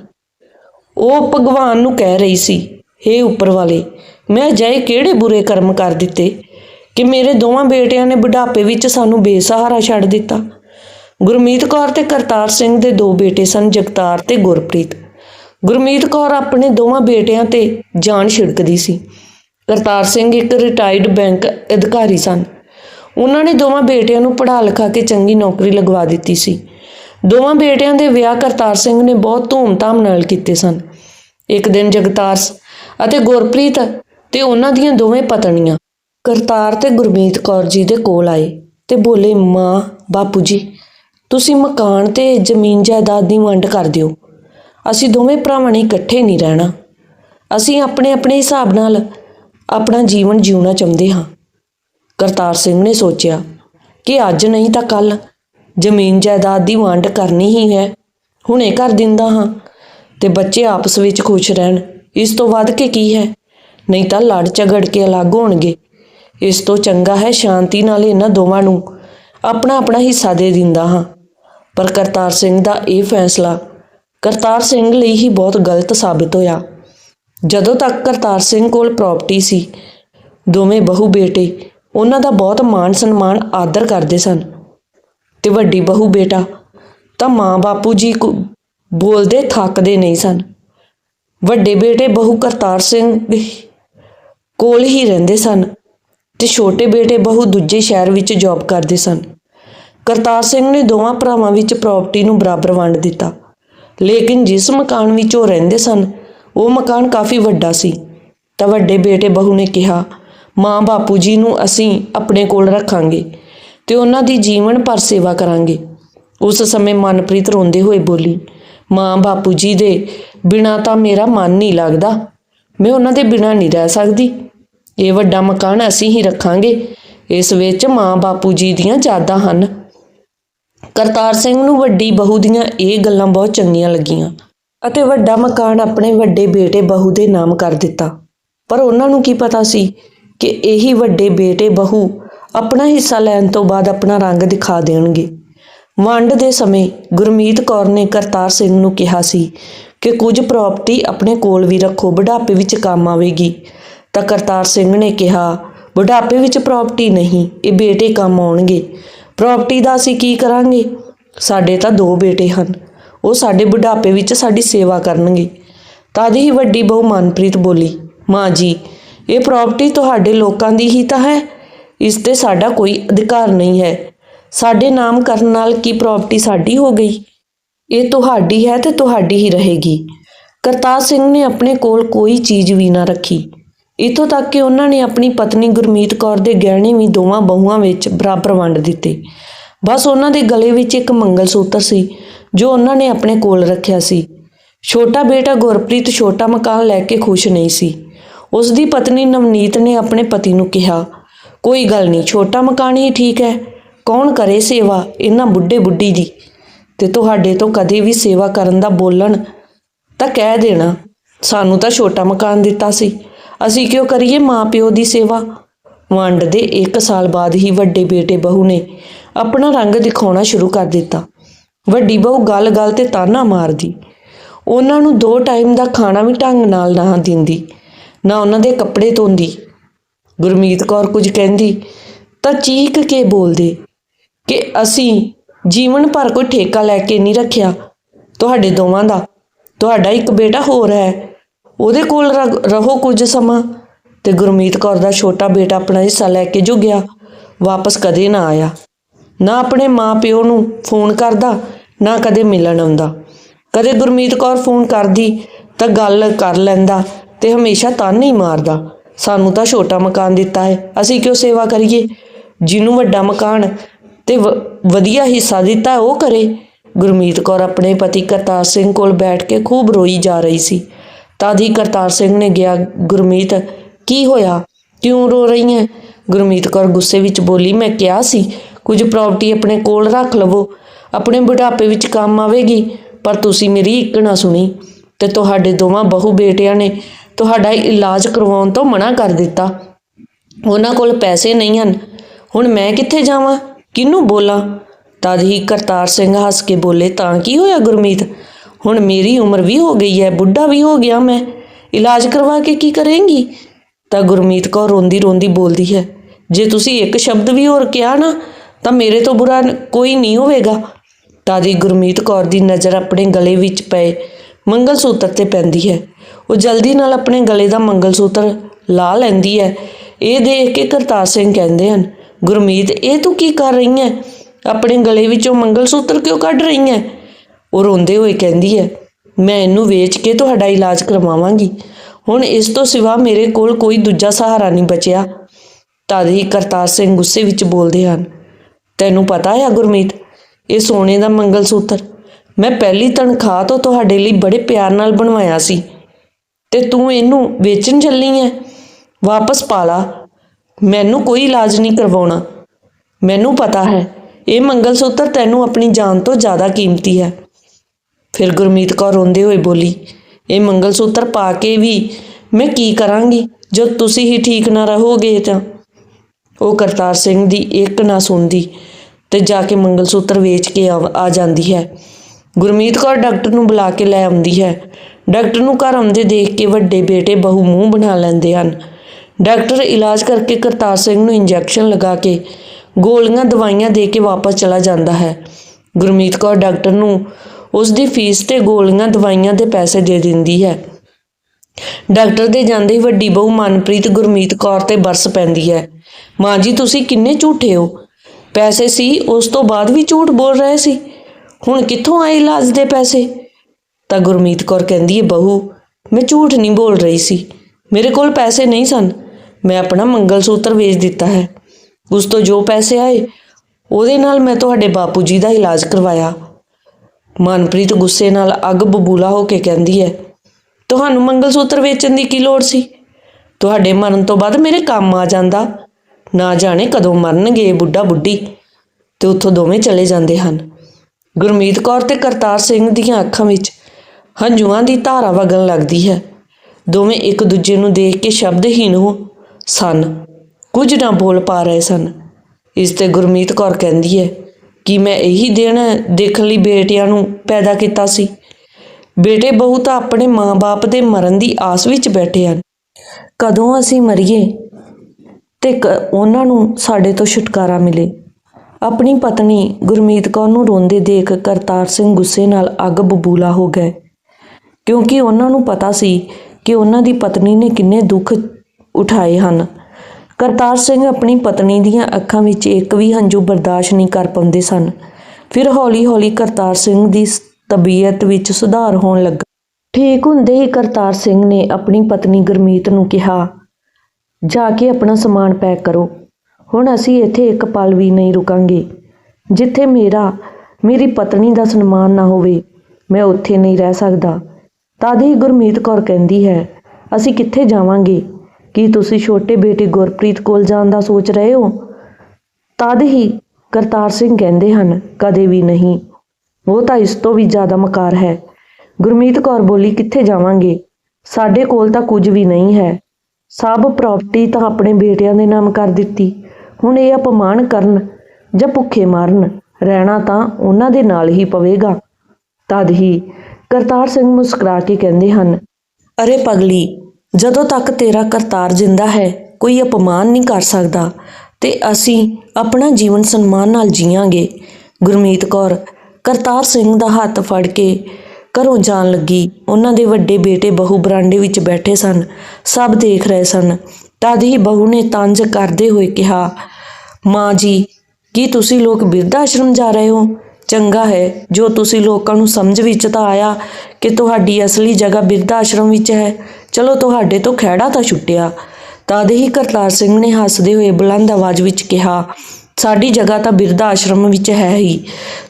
A: ਉਹ ਭਗਵਾਨ ਨੂੰ ਕਹਿ ਰਹੀ ਸੀ, ਹੇ ਉੱਪਰ ਵਾਲੇ, ਮੈਂ ਅਜਿਹੇ ਕਿਹੜੇ ਬੁਰੇ ਕਰਮ ਕਰ ਦਿੱਤੇ? ਕਿ ਮੇਰੇ ਦੋਵਾਂ ਬੇਟਿਆਂ ਨੇ ਬੁਢਾਪੇ ਵਿੱਚ ਸਾਨੂੰ ਬੇਸਹਾਰਾ ਛੱਡ ਦਿੱਤਾ? ਗੁਰਮੀਤ ਕੌਰ ਤੇ ਕਰਤਾਰ ਸਿੰਘ ਦੇ ਦੋ ਬੇਟੇ ਸਨ, ਜਗਤਾਰ ਤੇ ਗੁਰਪ੍ਰੀਤ। ਗੁਰਮੀਤ ਕੌਰ ਆਪਣੇ ਦੋਵਾਂ ਬੇਟਿਆਂ ਤੇ ਜਾਨ ਛਿੜਕਦੀ ਸੀ। ਕਰਤਾਰ ਸਿੰਘ ਇੱਕ ਰਿਟਾਇਰਡ ਬੈਂਕ ਅਧਿਕਾਰੀ ਸਨ। ਉਹਨਾਂ ਨੇ ਦੋਵਾਂ ਬੇਟਿਆਂ ਨੂੰ ਪੜ੍ਹਾ ਲਿਖਾ ਕੇ ਚੰਗੀ ਨੌਕਰੀ ਲਗਵਾ ਦਿੱਤੀ ਸੀ। ਦੋਵਾਂ ਬੇਟਿਆਂ ਦੇ ਵਿਆਹ ਕਰਤਾਰ ਸਿੰਘ ਨੇ ਬਹੁਤ ਧੂਮ-ਧਾਮ ਨਾਲ ਕੀਤੇ ਸਨ। ਇੱਕ ਦਿਨ ਜਗਤਾਰ ਅਤੇ ਗੁਰਪ੍ਰੀਤ ਤੇ ਉਹਨਾਂ ਦੀਆਂ ਦੋਵੇਂ ਪਤਨੀਆਂ ਕਰਤਾਰ ਤੇ ਗੁਰਮੀਤ ਕੌਰ ਜੀ ਦੇ ਕੋਲ ਆਏ ਤੇ ਬੋਲੇ, ਮਾਂ, ਬਾਪੂ ਜੀ, ਤੁਸੀਂ ਮਕਾਨ ਤੇ ਜ਼ਮੀਨ ਜਾਇਦਾਦ ਦੀ ਵੰਡ ਕਰ ਦਿਓ। ਅਸੀਂ ਦੋਵੇਂ ਭਰਾਵਾਂ ਨੇ ਇਕੱਠੇ ਨਹੀਂ ਰਹਿਣਾ। ਅਸੀਂ ਆਪਣੇ ਆਪਣੇ ਹਿਸਾਬ ਨਾਲ ਆਪਣਾ ਜੀਵਨ ਜਿਉਣਾ ਚਾਹੁੰਦੇ ਹਾਂ। ਕਰਤਾਰ ਸਿੰਘ ਨੇ ਸੋਚਿਆ ਕਿ ਅੱਜ ਨਹੀਂ ਤਾਂ ਕੱਲ ਜ਼ਮੀਨ ਜਾਇਦਾਦ ਦੀ ਵੰਡ ਕਰਨੀ ਹੀ ਹੈ। ਹੁਣੇ ਕਰ ਦਿੰਦਾ ਹਾਂ ਤੇ ਬੱਚੇ ਆਪਸ ਵਿੱਚ ਖੁਸ਼ ਰਹਿਣ। ਇਸ ਤੋਂ ਵੱਧ ਕੇ ਕੀ ਹੈ? ਨਹੀਂ ਤਾਂ ਲੜ ਝਗੜ ਕੇ ਅਲੱਗ ਹੋਣਗੇ। ਇਸ ਤੋਂ ਚੰਗਾ ਹੈ ਸ਼ਾਂਤੀ ਨਾਲ ਇਹਨਾਂ ਦੋਵਾਂ ਨੂੰ ਆਪਣਾ ਆਪਣਾ ਹਿੱਸਾ ਦੇ ਦਿੰਦਾ ਹਾਂ। ਪਰ ਕਰਤਾਰ ਸਿੰਘ ਦਾ ਇਹ ਫੈਸਲਾ ਕਰਤਾਰ ਸਿੰਘ ਲਈ ਹੀ ਬਹੁਤ ਗਲਤ ਸਾਬਿਤ ਹੋਇਆ। ਜਦੋਂ ਤੱਕ ਕਰਤਾਰ ਸਿੰਘ ਕੋਲ ਪ੍ਰਾਪਰਟੀ ਸੀ, ਦੋਵੇਂ ਬਹੂ ਬੇਟੇ ਉਹਨਾਂ ਦਾ ਬਹੁਤ ਮਾਣ ਸਨਮਾਨ ਆਦਰ ਕਰਦੇ ਸਨ। ਤੇ ਵੱਡੀ ਬਹੂ ਬੇਟਾ, ਤਾਂ ਮਾਂ ਬਾਪੂ ਜੀ ਬੋਲਦੇ ਥੱਕਦੇ ਨਹੀਂ ਸਨ। ਵੱਡੇ ਬੇਟੇ ਬਹੂ ਕਰਤਾਰ ਸਿੰਘ ਕੋਲ ਹੀ ਰਹਿੰਦੇ ਸਨ ਤੇ ਛੋਟੇ ਬੇਟੇ ਬਹੂ ਦੂਜੇ ਸ਼ਹਿਰ ਵਿੱਚ ਜੌਬ ਕਰਦੇ ਸਨ। ਕਰਤਾਰ ਸਿੰਘ ਨੇ ਦੋਵਾਂ ਭਰਾਵਾਂ ਵਿੱਚ ਪ੍ਰਾਪਰਟੀ ਨੂੰ ਬਰਾਬਰ ਵੰਡ ਦਿੱਤਾ। ਲੇਕਿਨ ਜਿਸ ਮਕਾਨ ਵਿੱਚ ਉਹ ਰਹਿੰਦੇ ਸਨ, ਉਹ ਮਕਾਨ ਕਾਫੀ ਵੱਡਾ ਸੀ। ਤਾਂ ਵੱਡੇ ਬੇਟੇ ਬਹੂ ਨੇ ਕਿਹਾ ਮਾਂ ਬਾਪੂ ਜੀ ਨੂੰ ਅਸੀਂ ਆਪਣੇ ਕੋਲ ਰੱਖਾਂਗੇ ਤੇ ਉਹਨਾਂ ਦੀ ਜੀਵਨ ਭਰ ਸੇਵਾ ਕਰਾਂਗੇ। ਉਸ ਸਮੇਂ ਮਨਪ੍ਰੀਤ ਰੋਂਦੇ ਹੋਏ ਬੋਲੀ, ਮਾਂ ਬਾਪੂ ਜੀ ਦੇ ਬਿਨਾ ਤਾਂ ਮੇਰਾ ਮਨ ਨਹੀਂ ਲੱਗਦਾ। ਮੈਂ ਉਹਨਾਂ ਦੇ ਬਿਨਾ ਨਹੀਂ ਰਹਿ ਸਕਦੀ। ਇਹ ਵੱਡਾ ਮਕਾਨ ਅਸੀਂ ਹੀ ਰੱਖਾਂਗੇ। ਇਸ ਵਿੱਚ ਮਾਂ ਬਾਪੂ ਜੀ ਦੀਆਂ ਯਾਦਾਂ ਹਨ। ਕਰਤਾਰ ਸਿੰਘ ਨੂੰ ਵੱਡੀ ਬਹੂ ਦੀਆਂ ਇਹ ਗੱਲਾਂ ਬਹੁਤ ਚੰਗੀਆਂ ਲੱਗੀਆਂ ਅਤੇ ਵੱਡਾ ਮਕਾਨ ਆਪਣੇ ਵੱਡੇ ਬੇਟੇ ਬਹੂ ਦੇ ਨਾਮ ਕਰ ਦਿੱਤਾ। ਪਰ ਉਹਨਾਂ ਨੂੰ ਕੀ ਪਤਾ ਸੀ ਕਿ ਇਹੀ ਵੱਡੇ ਬੇਟੇ ਬਹੂ ਆਪਣਾ ਹਿੱਸਾ ਲੈਣ ਤੋਂ ਬਾਅਦ ਆਪਣਾ ਰੰਗ ਦਿਖਾ ਦੇਣਗੇ। ਵੰਡ ਦੇ ਸਮੇਂ ਗੁਰਮੀਤ ਕੌਰ ਨੇ ਕਰਤਾਰ ਸਿੰਘ ਨੂੰ ਕਿਹਾ ਸੀ ਕਿ ਕੁਝ ਪ੍ਰਾਪਰਟੀ ਆਪਣੇ ਕੋਲ ਵੀ ਰੱਖੋ, ਬੁਢਾਪੇ ਵਿੱਚ ਕੰਮ ਆਵੇਗੀ। ਤਾਂ ਕਰਤਾਰ ਸਿੰਘ ਨੇ ਕਿਹਾ, ਬੁਢਾਪੇ ਵਿੱਚ ਪ੍ਰਾਪਰਟੀ ਨਹੀਂ, ਇਹ ਬੇਟੇ ਕੰਮ ਆਉਣਗੇ। ਪ੍ਰਾਪਰਟੀ ਦਾ ਅਸੀਂ ਕੀ ਕਰਾਂਗੇ? ਸਾਡੇ ਤਾਂ ਦੋ ਬੇਟੇ ਹਨ, ਉਹ ਸਾਡੇ ਬੁਢਾਪੇ ਵਿੱਚ ਸਾਡੀ ਸੇਵਾ ਕਰਨਗੇ। ਤਦ ਹੀ ਵੱਡੀ ਬਹੂ ਮਨਪ੍ਰੀਤ ਬੋਲੀ, ਮਾਂ ਜੀ ਇਹ ਪ੍ਰਾਪਰਟੀ ਤੁਹਾਡੇ ਲੋਕਾਂ ਦੀ ਹੀ ਤਾਂ ਹੈ। ਇਸ ਤੇ ਸਾਡਾ ਕੋਈ ਅਧਿਕਾਰ ਨਹੀਂ ਹੈ। ਸਾਡੇ ਨਾਮ ਕਰਨ ਨਾਲ ਕੀ ਪ੍ਰਾਪਰਟੀ ਸਾਡੀ ਹੋ ਗਈ? ਇਹ ਤੁਹਾਡੀ ਹੈ ਤੇ ਤੁਹਾਡੀ ਹੀ ਰਹੇਗੀ। ਕਰਤਾਰ ਸਿੰਘ ਨੇ ਆਪਣੇ ਕੋਲ ਕੋਈ ਚੀਜ਼ ਵੀ ਨਾ ਰੱਖੀ। ਇਥੋਂ ਤੱਕ ਕਿ ਉਹਨਾਂ ਨੇ ਆਪਣੀ ਪਤਨੀ ਗੁਰਮੀਤ ਕੌਰ ਦੇ ਗਹਿਣੇ ਵੀ ਦੋਵਾਂ ਬਹੂਆਂ ਵਿੱਚ ਬਰਾਬਰ ਵੰਡ ਦਿੱਤੇ। ਬਸ ਉਹਨਾਂ ਦੇ ਗਲੇ ਵਿੱਚ ਇੱਕ ਮੰਗਲ ਸੂਤਰ ਸੀ, ਜੋ ਉਹਨਾਂ ਨੇ ਆਪਣੇ ਕੋਲ ਰੱਖਿਆ ਸੀ। ਛੋਟਾ ਬੇਟਾ ਗੁਰਪ੍ਰੀਤ ਛੋਟਾ ਮਕਾਨ ਲੈ ਕੇ ਖੁਸ਼ ਨਹੀਂ ਸੀ। ਉਸ ਦੀ ਪਤਨੀ ਨਵਨੀਤ ਨੇ ਆਪਣੇ ਪਤੀ ਨੂੰ ਕਿਹਾ, ਕੋਈ ਗੱਲ ਨਹੀਂ, ਛੋਟਾ ਮਕਾਨ ਹੀ ਠੀਕ ਹੈ। ਕੌਣ ਕਰੇ ਸੇਵਾ? ਇਹਨਾਂ ਬੁੱਢੇ ਬੁੱਢੀ ਦੀ ਤੇ ਤੁਹਾਡੇ ਤੋਂ ਕਦੇ ਵੀ ਸੇਵਾ ਕਰਨ ਦਾ ਬੋਲਣ ਤਾਂ ਕਹਿ ਦੇਣਾ। ਸਾਨੂੰ ਤਾਂ ਛੋਟਾ ਮਕਾਨ ਦਿੱਤਾ ਸੀ। ਅਸੀਂ ਕਿਉਂ ਕਰੀਏ ਮਾਪਿਓ ਦੀ ਸੇਵਾ? ਵੰਡ ਦੇ 1 ਸਾਲ ਬਾਅਦ ਹੀ ਵੱਡੇ ਬੇਟੇ ਬਹੂ ਨੇ ਆਪਣਾ ਰੰਗ ਦਿਖਾਉਣਾ ਸ਼ੁਰੂ ਕਰ ਦਿੱਤਾ। ਵੱਡੀ ਬਹੂ ਗੱਲ-ਗੱਲ ਤੇ ਤਾਨਾ ਮਾਰਦੀ। ਉਹਨਾਂ ਨੂੰ ਦੋ ਟਾਈਮ ਦਾ ਖਾਣਾ ਵੀ ਢੰਗ ਨਾਲ ਨਾ ਦਿੰਦੀ। ਨਾ ਉਹਨਾਂ ਦੇ ਕੱਪੜੇ ਧੋਂਦੀ। ਗੁਰਮੀਤ ਕੌਰ ਕੁਝ ਕਹਿੰਦੀ, ਤਾਂ ਚੀਕ ਕੇ ਬੋਲਦੇ ਕਿ ਅਸੀਂ ਜੀਵਨ ਭਰ ਕੋਈ ਠੇਕਾ ਲੈ ਕੇ ਨਹੀਂ ਰੱਖਿਆ। ਤੁਹਾਡੇ ਦੋਵਾਂ ਦਾ, ਤੁਹਾਡਾ ਇੱਕ ਬੇਟਾ ਹੋਰ ਹੈ, ਉਹਦੇ ਕੋਲ ਰਹੋ ਕੁਝ ਸਮਾਂ। ਤੇ ਗੁਰਮੀਤ ਕੌਰ ਦਾ ਛੋਟਾ ਬੇਟਾ ਆਪਣਾ ਹਿੱਸਾ ਲੈ ਕੇ ਜੋ ਗਿਆ ਵਾਪਸ ਕਦੇ ਨਾ ਆਇਆ। ਨਾ ਆਪਣੇ ਮਾਪਿਓ ਨੂੰ ਫੋਨ ਕਰਦਾ, ਨਾ ਕਦੇ ਮਿਲਣ ਆਉਂਦਾ। ਕਦੇ ਗੁਰਮੀਤ ਕੌਰ ਫੋਨ ਕਰਦੀ, ਤਾਂ ਗੱਲ ਕਰ ਲੈਂਦਾ ਤੇ ਹਮੇਸ਼ਾ ਤਾਨੇ ਹੀ ਮਾਰਦਾ। ਸਾਨੂੰ ਤਾਂ ਛੋਟਾ ਮਕਾਨ ਦਿੱਤਾ ਹੈ। ਅਸੀਂ ਕਿਉਂ ਸੇਵਾ ਕਰੀਏ? ਜਿਹਨੂੰ ਵੱਡਾ ਮਕਾਨ ਤੇ ਵ- ਵਧੀਆ ਹਿੱਸਾ ਦਿੱਤਾ, ਉਹ ਕਰੇ। ਗੁਰਮੀਤ ਕੌਰ ਆਪਣੇ ਪਤੀ ਕਰਤਾਰ ਸਿੰਘ ਕੋਲ ਬੈਠ ਕੇ ਖੂਬ ਰੋਈ ਜਾ ਰਹੀ ਸੀ। ਤਦ ਹੀ ਕਰਤਾਰ ਸਿੰਘ ਨੇ ਗਿਆ, ਗੁਰਮੀਤ, ਕੀ ਹੋਇਆ? ਕਿਉਂ ਰੋ ਰਹੀ ਹੈ ਗੁਰਮੀਤ ਕੌਰ ਗੁੱਸੇ ਵਿੱਚ ਬੋਲੀ, ਮੈਂ ਕਿਹਾ ਸੀ, ਕੁਝ ਪ੍ਰਾਪਰਟੀ ਆਪਣੇ ਕੋਲ ਰੱਖ ਲਵੋ। ਆਪਣੇ ਬੁਢਾਪੇ ਵਿੱਚ ਕੰਮ ਆਵੇਗੀ, ਪਰ ਤੁਸੀਂ ਮੇਰੀ ਇੱਕ ਨਾ ਸੁਣੀ ਤੇ ਤੁਹਾਡੇ ਦੋਵਾਂ ਬਹੂ ਬੇਟਿਆਂ ਨੇ ਤੁਹਾਡਾ ਇਲਾਜ ਕਰਵਾਉਣ ਤੋਂ ਮਨਾ ਕਰ ਦਿੱਤਾ। ਉਹਨਾਂ ਕੋਲ ਪੈਸੇ ਨਹੀਂ ਹਨ। ਹੁਣ ਮੈਂ ਕਿੱਥੇ ਜਾਵਾਂ? ਕਿਹਨੂੰ ਬੋਲਾਂ? ਤਦ ਹੀ ਕਰਤਾਰ ਸਿੰਘ ਹੱਸ ਕੇ ਬੋਲੇ, ਤਾਂ ਕੀ ਹੋਇਆ ਗੁਰਮੀਤ? ਹੁਣ ਮੇਰੀ ਉਮਰ ਵੀ ਹੋ ਗਈ ਹੈ, ਬੁੱਢਾ ਵੀ ਹੋ ਗਿਆ ਮੈਂ। ਇਲਾਜ ਕਰਵਾ ਕੇ ਕੀ ਕਰੇਂਗੀ? ਤਾਂ ਗੁਰਮੀਤ ਕੌਰ ਰੋਂਦੀ ਰੋਂਦੀ ਬੋਲਦੀ ਹੈ, ਜੇ ਤੁਸੀਂ ਇੱਕ ਸ਼ਬਦ ਵੀ ਹੋਰ ਕਿਹਾ ਨਾ, ਤਾਂ ਮੇਰੇ ਤੋਂ ਬੁਰਾ ਕੋਈ ਨਹੀਂ ਹੋਵੇਗਾ। ਤਦ ਹੀ ਗੁਰਮੀਤ ਕੌਰ ਦੀ ਨਜ਼ਰ ਆਪਣੇ ਗਲੇ ਵਿੱਚ ਪਏ। ਮੰਗਲ ਸੂਤਰ ਤੇ ਪੈਂਦੀ ਹੈ। ਉਹ ਜਲਦੀ ਨਾਲ ਆਪਣੇ ਗਲੇ ਦਾ ਮੰਗਲ ਸੂਤਰ ਲਾ ਲੈਂਦੀ ਹੈ। ਇਹ ਦੇਖ ਕੇ ਕਰਤਾਰ ਸਿੰਘ ਕਹਿੰਦੇ ਹਨ, ਗੁਰਮੀਤ, ਇਹ ਤੂੰ ਕੀ ਕਰ ਰਹੀ ਹੈ? ਆਪਣੇ ਗਲੇ ਵਿੱਚੋਂ ਮੰਗਲ ਸੂਤਰ ਕਿਉਂ ਕੱਢ ਰਹੀ ਹੈ? ਉਹ ਰੋਂਦੇ ਹੋਏ ਕਹਿੰਦੀ ਹੈ, ਮੈਂ ਇਹਨੂੰ ਵੇਚ ਕੇ ਤੁਹਾਡਾ ਇਲਾਜ ਕਰਵਾਵਾਂਗੀ। ਹੁਣ ਇਸ ਤੋਂ ਸਿਵਾ ਮੇਰੇ ਕੋਲ ਕੋਈ ਦੂਜਾ ਸਹਾਰਾ ਨਹੀਂ ਬਚਿਆ। ਤਦ ਹੀ ਕਰਤਾਰ ਸਿੰਘ ਗੁੱਸੇ ਵਿੱਚ ਬੋਲਦੇ ਹਨ, ਤੈਨੂੰ ਪਤਾ ਹੈ ਗੁਰਮੀਤ, ਇਹ ਸੋਨੇ ਦਾ ਮੰਗਲ ਸੂਤਰ ਮੈਂ ਪਹਿਲੀ ਤਨਖਾਹ ਤੋਂ ਤੁਹਾਡੇ ਲਈ ਬੜੇ ਪਿਆਰ ਨਾਲ ਬਣਵਾਇਆ ਸੀ ਤੇ ਤੂੰ ਇਹਨੂੰ ਵੇਚਣ ਚੱਲੀ ਐ। ਵਾਪਸ ਪਾ ਲਾ ਮੈਨੂੰ ਕੋਈ ਇਲਾਜ ਨਹੀਂ ਕਰਵਾਉਣਾ। ਮੈਨੂੰ ਪਤਾ ਹੈ, ਇਹ ਮੰਗਲ ਸੂਤਰ ਤੈਨੂੰ ਆਪਣੀ ਜਾਨ ਤੋਂ ਜ਼ਿਆਦਾ ਕੀਮਤੀ ਹੈ। ਫਿਰ ਗੁਰਮੀਤ ਕੌਰ ਰੋਂਦੇ ਹੋਏ ਬੋਲੀ, ਇਹ ਮੰਗਲ ਸੂਤਰ ਪਾ ਕੇ ਵੀ ਮੈਂ ਕੀ ਕਰਾਂਗੀ ਜਦ ਤੁਸੀਂ ਹੀ ਠੀਕ ਨਾ ਰਹੋਗੇ ਤਾਂ? ਉਹ ਕਰਤਾਰ ਸਿੰਘ ਦੀ ਇੱਕ ਨਾ ਸੁਣਦੀ ਤੇ ਜਾ ਕੇ ਮੰਗਲ ਸੂਤਰ ਵੇਚ ਕੇ ਆ ਆ ਜਾਂਦੀ ਹੈ। ਗੁਰਮੀਤ ਕੌਰ ਡਾਕਟਰ ਨੂੰ ਬੁਲਾ ਕੇ ਲੈ ਆਉਂਦੀ ਹੈ। ਡਾਕਟਰ ਨੂੰ ਘਰ ਆਉਂਦੇ ਦੇਖ ਕੇ ਵੱਡੇ ਬੇਟੇ ਬਹੂ ਮੂੰਹ ਬਣਾ ਲੈਂਦੇ ਹਨ। ਡਾਕਟਰ ਇਲਾਜ ਕਰਕੇ ਕਰਤਾਰ ਸਿੰਘ ਨੂੰ ਇੰਜੈਕਸ਼ਨ ਲਗਾ ਕੇ ਗੋਲੀਆਂ ਦਵਾਈਆਂ ਦੇ ਕੇ ਵਾਪਸ ਚਲਾ ਜਾਂਦਾ ਹੈ। ਗੁਰਮੀਤ ਕੌਰ ਡਾਕਟਰ ਨੂੰ ਉਸ ਦੀ ਫੀਸ ਤੇ ਗੋਲੀਆਂ ਦਵਾਈਆਂ ਦੇ ਪੈਸੇ ਦੇ ਦਿੰਦੀ ਹੈ। ਡਾਕਟਰ ਦੇ ਜਾਂਦੇ ਹੀ ਵੱਡੀ ਬਹੂ ਮਨਪ੍ਰੀਤ ਗੁਰਮੀਤ ਕੌਰ ਤੇ ਬਰਸ ਪੈਂਦੀ ਹੈ। ਮਾਂ ਜੀ, ਤੁਸੀਂ ਕਿੰਨੇ ਝੂਠੇ ਹੋ? ਪੈਸੇ ਸੀ, ਉਸ ਤੋਂ ਬਾਅਦ ਵੀ ਝੂਠ ਬੋਲ ਰਹੇ ਸੀ? ਹੁਣ ਕਿੱਥੋਂ ਆਏ ਇਲਾਜ ਦੇ ਪੈਸੇ? ਤਾਂ ਗੁਰਮੀਤ ਕੌਰ ਕਹਿੰਦੀ ਹੈ ਬਹੂ, ਮੈਂ ਝੂਠ ਨਹੀਂ ਬੋਲ ਰਹੀ ਸੀ। ਮੇਰੇ ਕੋਲ ਪੈਸੇ ਨਹੀਂ ਸਨ। ਮੈਂ ਆਪਣਾ ਮੰਗਲ ਸੂਤਰ ਵੇਚ ਦਿੱਤਾ ਹੈ। ਉਸ ਤੋਂ ਜੋ ਪੈਸੇ ਆਏ, ਉਹਦੇ ਨਾਲ ਮੈਂ ਤੁਹਾਡੇ ਬਾਪੂ ਜੀ ਦਾ ਇਲਾਜ ਕਰਵਾਇਆ। ਮਨਪ੍ਰੀਤ ਗੁੱਸੇ ਨਾਲ ਅੱਗ ਬਬੂਲਾ ਹੋ ਕੇ ਕਹਿੰਦੀ ਹੈ ਤੁਹਾਨੂੰ ਮੰਗਲ ਸੂਤਰ ਵੇਚਣ ਦੀ ਕੀ ਲੋੜ ਸੀ? ਤੁਹਾਡੇ ਮਰਨ ਤੋਂ ਬਾਅਦ ਮੇਰੇ ਕੰਮ ਆ ਜਾਂਦਾ। ਨਾ ਜਾਣੇ ਕਦੋਂ ਮਰਨਗੇ ਬੁੱਢਾ ਬੁੱਢੀ ਤੇ ਉੱਥੋਂ ਦੋਵੇਂ ਚਲੇ ਜਾਂਦੇ ਹਨ। ਗੁਰਮੀਤ ਕੌਰ ਤੇ ਕਰਤਾਰ ਸਿੰਘ ਦੀਆਂ ਅੱਖਾਂ ਵਿੱਚ ਹੰਝੂਆਂ ਦੀ ਧਾਰਾ ਵਗਣ ਲੱਗਦੀ ਹੈ। ਦੋਵੇਂ ਇੱਕ ਦੂਜੇ ਨੂੰ ਦੇਖ ਕੇ ਸ਼ਬਦਹੀਨ ਹੋ ਸਨ। ਕੁਝ ਨਾ ਬੋਲ ਪਾ ਰਹੇ ਸਨ। ਇਸ ਤੇ ਗੁਰਮੀਤ ਕੌਰ ਕਹਿੰਦੀ ਹੈ ਕਿ ਮੈਂ ਇਹੀ ਦਿਨ ਦੇਖਣ ਲਈ ਬੇਟਿਆਂ ਨੂੰ ਪੈਦਾ ਕੀਤਾ ਸੀ। ਬੇਟੇ ਬਹੂ ਤਾਂ ਆਪਣੇ ਮਾਂ-ਬਾਪ ਦੇ ਮਰਨ ਦੀ ਆਸ ਵਿੱਚ ਬੈਠੇ ਹਨ। ਕਦੋਂ ਅਸੀਂ ਮਰੀਏ ਤੇ ਕ- ਉਹਨਾਂ ਨੂੰ ਸਾਡੇ ਤੋਂ ਛੁਟਕਾਰਾ ਮਿਲੇ। ਆਪਣੀ ਪਤਨੀ ਗੁਰਮੀਤ ਕੌਰ ਨੂੰ ਰੋਂਦੇ ਦੇਖ ਕਰਤਾਰ ਸਿੰਘ ਗੁੱਸੇ ਨਾਲ ਅੱਗ ਬਬੂਲਾ ਹੋ ਗਏ। ਕਿਉਂਕਿ ਉਹਨਾਂ ਨੂੰ ਪਤਾ ਸੀ ਕਿ ਉਹਨਾਂ ਦੀ ਪਤਨੀ ਨੇ ਕਿੰਨੇ ਦੁੱਖ ਉਠਾਏ ਹਨ। ਕਰਤਾਰ ਸਿੰਘ ਆਪਣੀ ਪਤਨੀ ਦੀਆਂ ਅੱਖਾਂ ਵਿੱਚ ਇੱਕ ਵੀ ਹੰਝੂ ਬਰਦਾਸ਼ਤ ਨਹੀਂ ਕਰ ਪਾਉਂਦੇ ਸਨ। ਫਿਰ ਹੌਲੀ-ਹੌਲੀ ਕਰਤਾਰ ਸਿੰਘ ਦੀ ਤਬੀਅਤ ਵਿੱਚ ਸੁਧਾਰ ਹੋਣ ਲੱਗਾ। ਠੀਕ ਹੁੰਦੇ ਹੀ ਕਰਤਾਰ ਸਿੰਘ ਨੇ ਆਪਣੀ ਪਤਨੀ ਗੁਰਮੀਤ ਨੂੰ ਕਿਹਾ, ਜਾ ਕੇ ਆਪਣਾ ਸਮਾਨ ਪੈਕ ਕਰੋ। ਹੁਣ ਅਸੀਂ ਇੱਥੇ ਇੱਕ ਪਲ ਵੀ ਨਹੀਂ ਰੁਕਾਂਗੇ। ਜਿੱਥੇ ਮੇਰਾ, ਮੇਰੀ ਪਤਨੀ ਦਾ ਸਨਮਾਨ ਨਾ ਹੋਵੇ, ਮੈਂ ਉੱਥੇ ਨਹੀਂ ਰਹਿ ਸਕਦਾ। ਤਦ ਹੀ ਗੁਰਮੀਤ ਕੌਰ ਕਹਿੰਦੀ ਹੈ, ਅਸੀਂ ਕਿੱਥੇ ਜਾਵਾਂਗੇ? ਕੀ ਤੁਸੀਂ ਛੋਟੇ ਬੇਟੇ ਗੁਰਪ੍ਰੀਤ ਕੋਲ ਜਾਣ ਦਾ ਸੋਚ ਰਹੇ ਹੋ? ਤਦ ਹੀ ਕਰਤਾਰ ਸਿੰਘ ਕਹਿੰਦੇ ਹਨ, ਕਦੇ ਵੀ ਨਹੀਂ। ਉਹ ਤਾਂ ਇਸ ਤੋਂ ਵੀ ਜ਼ਿਆਦਾ ਮਕਾਰ ਹੈ। ਗੁਰਮੀਤ ਕੌਰ ਬੋਲੀ, ਕਿੱਥੇ ਜਾਵਾਂਗੇ? ਸਾਡੇ ਕੋਲ ਤਾਂ ਕੁਝ ਵੀ ਨਹੀਂ ਹੈ। ਸਭ ਪ੍ਰਾਪਰਟੀ ਤਾਂ ਆਪਣੇ ਬੇਟਿਆਂ ਦੇ ਨਾਮ ਕਰ ਦਿੱਤੀ। ਹੁਣ ਇਹ ਅਪਮਾਨ ਕਰਨ ਜਾਂ ਭੁੱਖੇ ਮਾਰਨ ਰਹਿਣਾ ਤਾਂ ਉਹਨਾਂ ਦੇ ਨਾਲ ਹੀ ਪਵੇਗਾ। ਤਦ ਹੀ ਕਰਤਾਰ ਸਿੰਘ ਮੁਸਕਰਾ ਕੇ ਕਹਿੰਦੇ ਹਨ, ਅਰੇ ਪਗਲੀ, ਜਦੋਂ ਤੱਕ ਤੇਰਾ ਕਰਤਾਰ ਜਿੰਦਾ ਹੈ, ਕੋਈ ਅਪਮਾਨ ਨਹੀਂ ਕਰ ਸਕਦਾ ਤੇ ਅਸੀਂ ਆਪਣਾ ਜੀਵਨ ਸਨਮਾਨ ਨਾਲ ਜੀਵਾਂਗੇ ਗੁਰਮੀਤ ਕੌਰ ਕਰਤਾਰ ਸਿੰਘ ਦਾ ਹੱਥ ਫੜ ਕੇ ਘਰੋਂ ਜਾਣ ਲੱਗੀ। ਉਹਨਾਂ ਦੇ ਵੱਡੇ ਬੇਟੇ ਬਹੂ ਬਰਾਂਡੇ ਵਿੱਚ ਬੈਠੇ ਸਨ। ਸਭ ਦੇਖ ਰਹੇ ਸਨ ਤਦ ਹੀ ਬਹੂ ਨੇ ਤੰਜ ਕਰਦੇ ਹੋਏ ਕਿਹਾ, ਮਾਂ ਜੀ, ਕੀ ਤੁਸੀਂ ਲੋਕ ਬਿਰਧ ਆਸ਼ਰਮ ਜਾ ਰਹੇ ਹੋ? ਚੰਗਾ ਹੈ, ਜੋ ਤੁਸੀਂ ਲੋਕਾਂ ਨੂੰ ਸਮਝ ਵਿੱਚ ਤਾਂ ਆਇਆ ਕਿ ਤੁਹਾਡੀ ਅਸਲੀ ਜਗ੍ਹਾ ਬਿਰਧ ਆਸ਼ਰਮ ਵਿੱਚ ਹੈ, ਚਲੋ ਤੁਹਾਡੇ ਤੋਂ ਖਹਿੜਾ ਤਾਂ ਛੁੱਟਿਆ। ਤਦ ਹੀ ਕਰਤਾਰ ਸਿੰਘ ਨੇ ਹੱਸਦੇ ਹੋਏ ਬੁਲੰਦ ਆਵਾਜ਼ ਵਿੱਚ ਕਿਹਾ, ਸਾਡੀ ਜਗ੍ਹਾ ਤਾਂ ਬਿਰਧ ਆਸ਼ਰਮ ਵਿੱਚ ਹੈ ਹੀ।